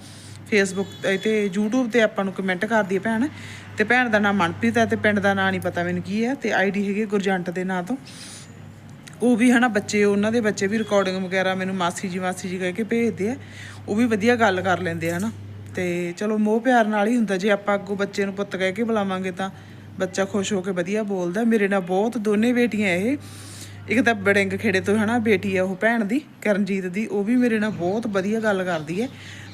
ਫੇਸਬੁੱਕ ਤੇ YouTube ਤੇ ਆਪਾਂ ਨੂੰ ਕਮੈਂਟ ਕਰਦੀ ਹੈ ਭੈਣ। ਤੇ ਭੈਣ ਦਾ ਨਾਮ ਮਨਪ੍ਰੀਤ ਹੈ ਤੇ ਪਿੰਡ ਦਾ ਨਾਂ ਨਹੀਂ ਪਤਾ ਮੈਨੂੰ ਕੀ ਹੈ ਤੇ ਆਈਡੀ ਹੈਗੀ ਗੁਰਜੰਟ ਦੇ ਨਾਂ ਤੋਂ। ਉਹ ਵੀ ਹਨਾ ਬੱਚੇ, ਉਹਨਾਂ ਦੇ ਬੱਚੇ ਵੀ ਰਿਕਾਰਡਿੰਗ ਵਗੈਰਾ ਮੈਨੂੰ ਮਾਸੀ ਜੀ ਮਾਸੀ ਜੀ ਕਹਿ ਕੇ ਭੇਜਦੇ ਆ, ਉਹ ਵੀ ਵਧੀਆ ਗੱਲ ਕਰ ਲੈਂਦੇ ਆ ਹਨਾ। ਤੇ ਚਲੋ ਮੋਹ ਪਿਆਰ ਨਾਲ ਹੀ ਹੁੰਦਾ, ਜੇ ਆਪਾਂ ਅੱਗੋਂ ਬੱਚੇ ਨੂੰ ਪੁੱਤ ਕਹਿ ਕੇ ਬੁਲਾਵਾਂਗੇ ਤਾਂ ਬੱਚਾ ਖੁਸ਼ ਹੋ ਕੇ ਵਧੀਆ ਬੋਲਦਾ। ਮੇਰੇ ਨਾਲ ਬਹੁਤ ਦੋਨੇ ਬੇਟੀਆਂ ਇਹ ਇੱਕ ਤਾਂ ਬੜਿੰਗ ਖੇੜੇ ਤੋਂ ਹਨਾ ਬੇਟੀ ਆ ਉਹ ਭੈਣ ਦੀ, ਕਰਨਜੀਤ ਦੀ, ਉਹ ਵੀ ਮੇਰੇ ਨਾਲ ਬਹੁਤ ਵਧੀਆ ਗੱਲ ਕਰਦੀ ਹੈ।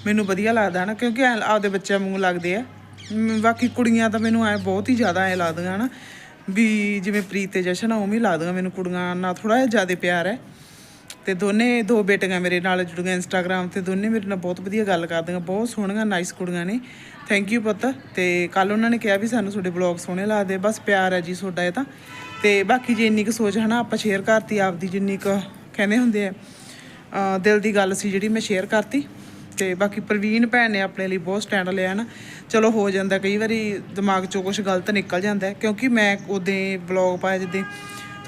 ਮੈਨੂੰ ਵਧੀਆ ਲੱਗਦਾ ਹਨਾ, ਕਿਉਂਕਿ ਐਂ ਆਪਦੇ ਬੱਚਿਆਂ ਵਾਂਗੂ ਲੱਗਦੇ ਆ। ਬਾਕੀ ਕੁੜੀਆਂ ਤਾਂ ਮੈਨੂੰ ਐ ਬਹੁਤ ਹੀ ਜ਼ਿਆਦਾ ਐ ਲੱਗਦੀਆਂ ਹਨਾ, ਵੀ ਜਿਵੇਂ ਪ੍ਰੀਤ ਤੇ ਜਸ਼ਨ ਆ, ਉਵੇਂ ਹੀ ਲੱਗਦੀਆਂ ਮੈਨੂੰ ਕੁੜੀਆਂ ਨਾਲ ਥੋੜਾ ਜਿਹਾ ਜ਼ਿਆਦਾ ਪਿਆਰ ਹੈ। ਤੇ ਦੋਨੇ, ਦੋ ਬੇਟੀਆਂ ਮੇਰੇ ਨਾਲ ਜੁੜੀਆਂ ਇੰਸਟਾਗ੍ਰam ਤੇ, ਦੋਨੇ ਮੇਰੇ ਨਾਲ ਬਹੁਤ ਵਧੀਆ ਗੱਲ ਕਰਦੀਆਂ, ਬਹੁਤ ਸੋਹਣੀਆਂ ਨਾਈਸ ਕੁੜੀਆਂ ਨੇ। ਥੈਂਕ ਯੂ ਪੁੱਤ, ਤੇ ਕੱਲ ਉਹਨਾਂ ਨੇ ਕਿਹਾ ਵੀ ਸਾਨੂੰ ਤੁਹਾਡੇ ਬਲੌਗ ਸੋਹਣੇ ਲੱਗਦੇ ਬਸ ਪਿਆਰ ਹੈ ਜੀ ਤੁਹਾਡਾ ਇਹ ਤਾਂ। ਤੇ ਬਾਕੀ ਜੇ ਇੰਨੀ ਕੁ ਸੋਚ ਹਨਾ, ਆਪਾਂ ਸ਼ੇਅਰ ਕਰਤੀ, ਆਪਦੀ ਜਿੰਨੀ ਕੁ ਕਹਿੰਦੇ ਹੁੰਦੇ ਆ। ਦਿਲ ਦੀ ਗੱਲ ਸੀ ਜਿਹੜੀ ਮੈਂ ਸ਼ੇਅਰ ਕਰਤੀ। ਤੇ ਬਾਕੀ ਪ੍ਰਵੀਨ ਭੈਣ ਨੇ ਆਪਣੇ ਲਈ ਬਹੁਤ ਸਟੈਂਡ ਲਿਆ ਨਾ ਚਲੋ ਹੋ ਜਾਂਦਾ, ਕਈ ਵਾਰੀ ਦਿਮਾਗ ਚੋਂ ਕੁਝ ਗਲਤ ਨਿਕਲ ਜਾਂਦਾ ਕਿਉਂਕਿ ਮੈਂ ਉਹਦੇ ਵਲੌਗ ਪਾਇਆ ਜਿੱਦੇ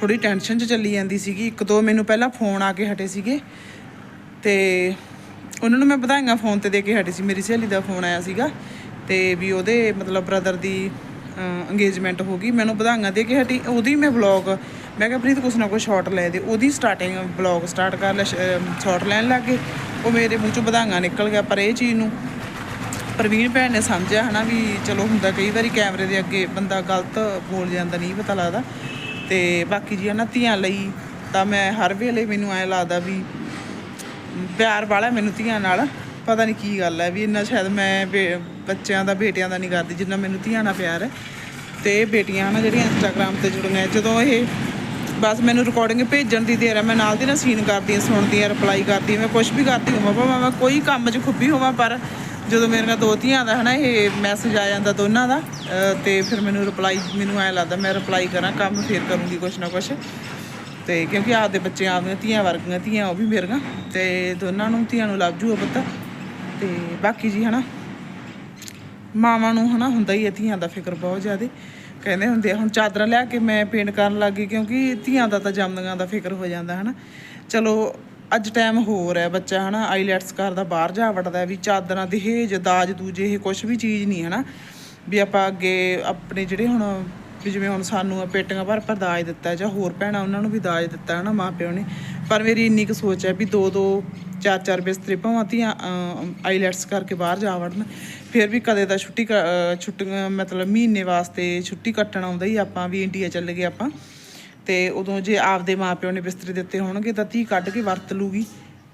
ਥੋੜੀ ਟੈਨਸ਼ਨ 'ਚ ਚੱਲੀ ਜਾਂਦੀ ਸੀਗੀ। ਇੱਕ ਦੋ ਮੈਨੂੰ ਪਹਿਲਾਂ ਫੋਨ ਆ ਕੇ ਹਟੇ ਸੀਗੇ। ਤੇ ਉਹਨਾਂ ਨੂੰ ਮੈਂ ਵਧਾਈਆਂ ਫੋਨ ਤੇ ਦੇ ਕੇ ਹਟੀ ਸੀ। ਮੇਰੀ ਸਹੇਲੀ ਦਾ ਫੋਨ ਆਇਆ ਸੀਗਾ। ਤੇ ਵੀ ਉਹਦੇ ਮਤਲਬ ਬ੍ਰਦਰ ਦੀ ਅੰਗੇਜ਼ਮੈਂਟ ਹੋ ਗਈ। ਮੈਨੂੰ ਵਧਾਈਆਂ ਦੇ ਕੇ ਹਟੀ, ਉਹਦੀ ਮੈਂ ਵਲੌਗ ਮੈਂ ਕਿਹਾ, ਪ੍ਰੀਤ, ਕੁਛ ਨਾ ਕੁਛ ਸ਼ਾਰਟ ਲੈ ਦੇ। ਉਹਦੀ ਸਟਾਰਟਿੰਗ ਵਲੌਗ ਸਟਾਰਟ ਕਰ ਲੈ ਸ਼ਾਰਟ ਲੈਣ ਲੱਗ ਗਏ। ਉਹ ਮੇਰੇ ਮੂੰਹ ਚੋਂ ਵਧਾਈਆਂ ਨਿਕਲ ਗਿਆ ਪਰ ਇਹ ਚੀਜ਼ ਨੂੰ ਪ੍ਰਵੀਨ ਭੈਣ ਨੇ ਸਮਝਿਆ ਹਨਾ ਵੀ ਚਲੋ ਹੁੰਦਾ ਕਈ ਵਾਰੀ ਕੈਮਰੇ ਦੇ ਅੱਗੇ ਬੰਦਾ ਗਲਤ ਬੋਲ ਜਾਂਦਾ, ਨਹੀਂ ਪਤਾ ਲੱਗਦਾ। ਤੇ ਬਾਕੀ ਜੀ ਹਨਾ ਧੀਆਂ ਲਈ ਤਾਂ ਮੈਂ ਹਰ ਵੇਲੇ ਮੈਨੂੰ ਐਂ ਲੱਗਦਾ ਵੀ ਪਿਆਰ ਵਾਲਾ ਮੈਨੂੰ ਧੀਆਂ ਨਾਲ। ਪਤਾ ਨਹੀਂ ਕੀ ਗੱਲ ਹੈ ਵੀ ਇੰਨਾ ਸ਼ਾਇਦ ਮੈਂ ਬੇ- ਬੱਚਿਆਂ ਦਾ, ਬੇਟਿਆਂ ਦਾ ਨਹੀਂ ਕਰਦੀ, ਜਿੰਨਾ ਮੈਨੂੰ ਧੀਆਂ ਨਾਲ ਪਿਆਰ ਹੈ। ਤੇ ਇਹ ਬੇਟੀਆਂ ਹਨਾ ਜਿਹੜੀਆਂ ਇੰਸਟਾਗ੍ਰam ਤੇ ਜੁੜੀਆਂ ਜਦੋਂ ਇਹ ਬਸ ਮੈਨੂੰ ਰਿਕਾਰਡਿੰਗ ਭੇਜਣ ਦੀ ਦੇਰ ਹੈ, ਮੈਂ ਨਾਲ ਦੀ ਨਾਲ ਸੀਨ ਕਰਦੀ ਹਾਂ, ਸੁਣਦੀ ਹਾਂ ਰਿਪਲਾਈ ਕਰਦੀ ਮੈਂ ਕੁਝ ਵੀ ਕਰਦੀ ਹੋਵਾਂ, ਭਾਵੇਂ ਮੈਂ ਕੋਈ ਕੰਮ 'ਚ ਖੁੱਬੀ ਹੋਵਾਂ, ਪਰ ਜਦੋਂ ਮੇਰੀਆਂ ਦੋ ਧੀਆਂ ਦਾ ਹਨਾ, ਇਹ ਮੈਸੇਜ ਆ ਜਾਂਦਾ ਦੋਨਾਂ ਦਾ, ਅਹ ਤੇ ਫਿਰ ਮੈਨੂੰ ਰਿਪਲਾਈ ਮੈਨੂੰ ਐਂ ਲੱਗਦਾ ਮੈਂ ਰਿਪਲਾਈ ਕਰਾਂ, ਕੰਮ ਫੇਰ ਕਰੂੰਗੀ ਕੁਛ ਨਾ ਕੁਛ। ਤੇ ਕਿਉਂਕਿ ਆਪਦੇ ਬੱਚੇ ਆਪਦੀਆਂ ਧੀਆਂ ਵਰਗੀਆਂ, ਧੀਆਂ ਉਹ ਵੀ ਮੇਰੀਆਂ, ਤੇ ਦੋਨਾਂ ਨੂੰ, ਧੀਆਂ ਨੂੰ ਲੱਭ ਜੂਗਾ ਪਤਾ। ਤੇ ਬਾਕੀ ਜੀ ਹਨਾ, ਮਾਵਾਂ ਨੂੰ ਹਨਾ ਹੁੰਦਾ ਹੀ ਹੈ ਧੀਆਂ ਦਾ ਫਿਕਰ ਬਹੁਤ ਜ਼ਿਆਦਾ। ਕਹਿੰਦੇ ਹੁੰਦੇ ਆ, ਹੁਣ ਚਾਦਰਾਂ ਲਿਆ ਕੇ ਮੈਂ ਪੇਂਟ ਕਰਨ ਲੱਗ ਗਈ ਕਿਉਂਕਿ ਧੀਆਂ ਦਾ ਤਾਂ ਜੰਮਦੀਆਂ ਦਾ ਫਿਕਰ ਹੋ ਜਾਂਦਾ ਹਨਾ। ਚਲੋ, ਅੱਜ ਟਾਈਮ ਹੋਰ ਹੈ ਬੱਚਾ ਹਨਾ ਆਈਲੈਟਸ ਕਰਦਾ ਬਾਹਰ ਜਾ ਵੜਦਾ ਵੀ ਚਾਦਰਾਂ ਦਹੇਜ ਦਾਜ ਦੂਜੇ ਇਹ ਕੁਝ ਵੀ ਚੀਜ਼ ਨਹੀਂ ਹਨਾ। ਵੀ ਆਪਾਂ ਅੱਗੇ ਆਪਣੇ ਜਿਹੜੇ ਹੁਣ ਵੀ ਜਿਵੇਂ ਹੁਣ ਸਾਨੂੰ ਆ ਪੇਟੀਆਂ ਭਰ ਭਰ ਦਾਜ ਦਿੱਤਾ ਜਾਂ ਹੋਰ ਭੈਣਾਂ ਉਹਨਾਂ ਨੂੰ ਵੀ ਦਾਜ ਦਿੱਤਾ ਹਨਾ ਮਾਪਿਓ ਨੇ। ਪਰ ਮੇਰੀ ਇੰਨੀ ਕੁ ਸੋਚ ਹੈ ਵੀ ਦੋ ਦੋ ਚਾਰ ਚਾਰ ਬਿਸਤਰੇ ਭਾਵਾਂ ਧੀਆਂ ਆਈਲੈਟਸ ਕਰਕੇ ਬਾਹਰ ਜਾ ਵੜਨ। ਫਿਰ ਵੀ ਕਦੇ ਤਾਂ ਛੁੱਟੀ ਕ- ਛੁੱਟੀਆਂ ਮਤਲਬ ਮਹੀਨੇ ਵਾਸਤੇ ਛੁੱਟੀ ਕੱਟਣ ਆਉਂਦਾ ਹੀ ਆਪਾਂ ਵੀ ਇੰਡੀਆ ਚੱਲ ਗਏ ਆਪਾਂ। ਤੇ ਉਦੋਂ ਜੇ ਆਪਦੇ ਮਾਪਿਓ ਨੇ ਬਿਸਤਰੇ ਦਿੱਤੇ ਹੋਣਗੇ ਤਾਂ ਧੀ ਕੱਢ ਕੇ ਵਰਤ ਲੂਗੀ।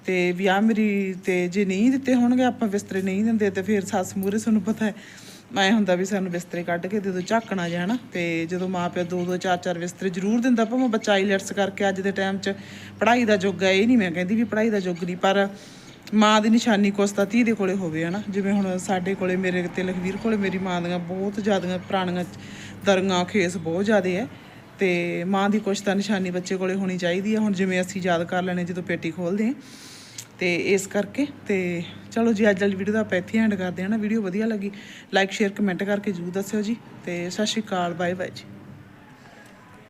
ਤੇ ਵਿਆਹ ਮੇਰੀ ਤੇ ਜੇ ਨਹੀਂ ਦਿੱਤੇ ਹੋਣਗੇ, ਆਪਾਂ ਬਿਸਤਰੇ ਨਹੀਂ ਦਿੰਦੇ ਤੇ ਫਿਰ ਸੱਸ ਮੂਹਰੇ ਤੁਹਾਨੂੰ ਪਤਾ ਹੈ। ਮੈਂ ਹੁੰਦਾ ਵੀ ਸਾਨੂੰ ਬਿਸਤਰੇ ਕੱਢ ਕੇ ਦੇ ਦਿਓ ਝਾਕਣਾ ਜਾਣਾ ਤੇ ਜਦੋਂ ਮਾਪਿਓ ਦੋ ਦੋ ਚਾਰ ਚਾਰ ਬਿਸਤਰੇ ਜ਼ਰੂਰ ਦਿੰਦਾ, ਭਾਵੇਂ ਬੱਚਾ ਆਈਲੈਟਸ ਕਰਕੇ ਅੱਜ ਦੇ ਟਾਈਮ 'ਚ ਪੜ੍ਹਾਈ ਦਾ ਯੁੱਗ ਹੈ, ਇਹ ਨਹੀਂ ਮੈਂ ਕਹਿੰਦੀ ਵੀ ਪੜ੍ਹਾਈ ਦਾ ਯੁੱਗ ਨਹੀਂ, ਪਰ ਮਾਂ ਦੀ ਨਿਸ਼ਾਨੀ ਕੁਛ ਤਾਂ ਧੀ ਦੇ ਕੋਲੇ ਹੋਵੇ, ਹਨਾ? ਜਿਵੇਂ ਹੁਣ ਸਾਡੇ ਕੋਲੇ, ਮੇਰੇ ਤੇ ਲਖਵੀਰ ਕੋਲੇ ਮੇਰੀ ਮਾਂ ਦੀਆਂ ਬਹੁਤ ਜ਼ਿਆਦੀਆਂ ਪੁਰਾਣੀਆਂ ਦਰੀਆਂ ਖੇਸ ਬਹੁਤ ਜ਼ਿਆਦੇ ਹੈ ਤੇ ਮਾਂ ਦੀ ਕੁਛ ਤਾਂ ਨਿਸ਼ਾਨੀ ਬੱਚੇ ਕੋਲੇ ਹੋਣੀ ਚਾਹੀਦੀ ਹੈ। ਹੁਣ ਜਿਵੇਂ ਅਸੀਂ ਯਾਦ ਕਰ ਲੈਣੇ, ਜਦੋਂ ਪੇਟੀ ਖੋਲਦੇ ਹਾਂ ਤੇ ਇਸ ਕਰਕੇ ਤੇ ਚਲੋ ਜੀ, ਅੱਜ ਵਾਲੀ ਵੀਡੀਓ ਦਾ ਆਪਾਂ ਇੱਥੇ ਐਂਡ ਕਰਦੇ ਹਾਂ ਨਾ। ਵੀਡੀਓ ਵਧੀਆ ਲੱਗੀ ਲਾਈਕ ਸ਼ੇਅਰ ਕਮੈਂਟ ਕਰਕੇ ਜਰੂਰ ਦੱਸਿਓ ਜੀ। ਤੇ ਸਤਿ ਸ਼੍ਰੀ ਅਕਾਲ ਬਾਏ ਬਾਏ ਜੀ।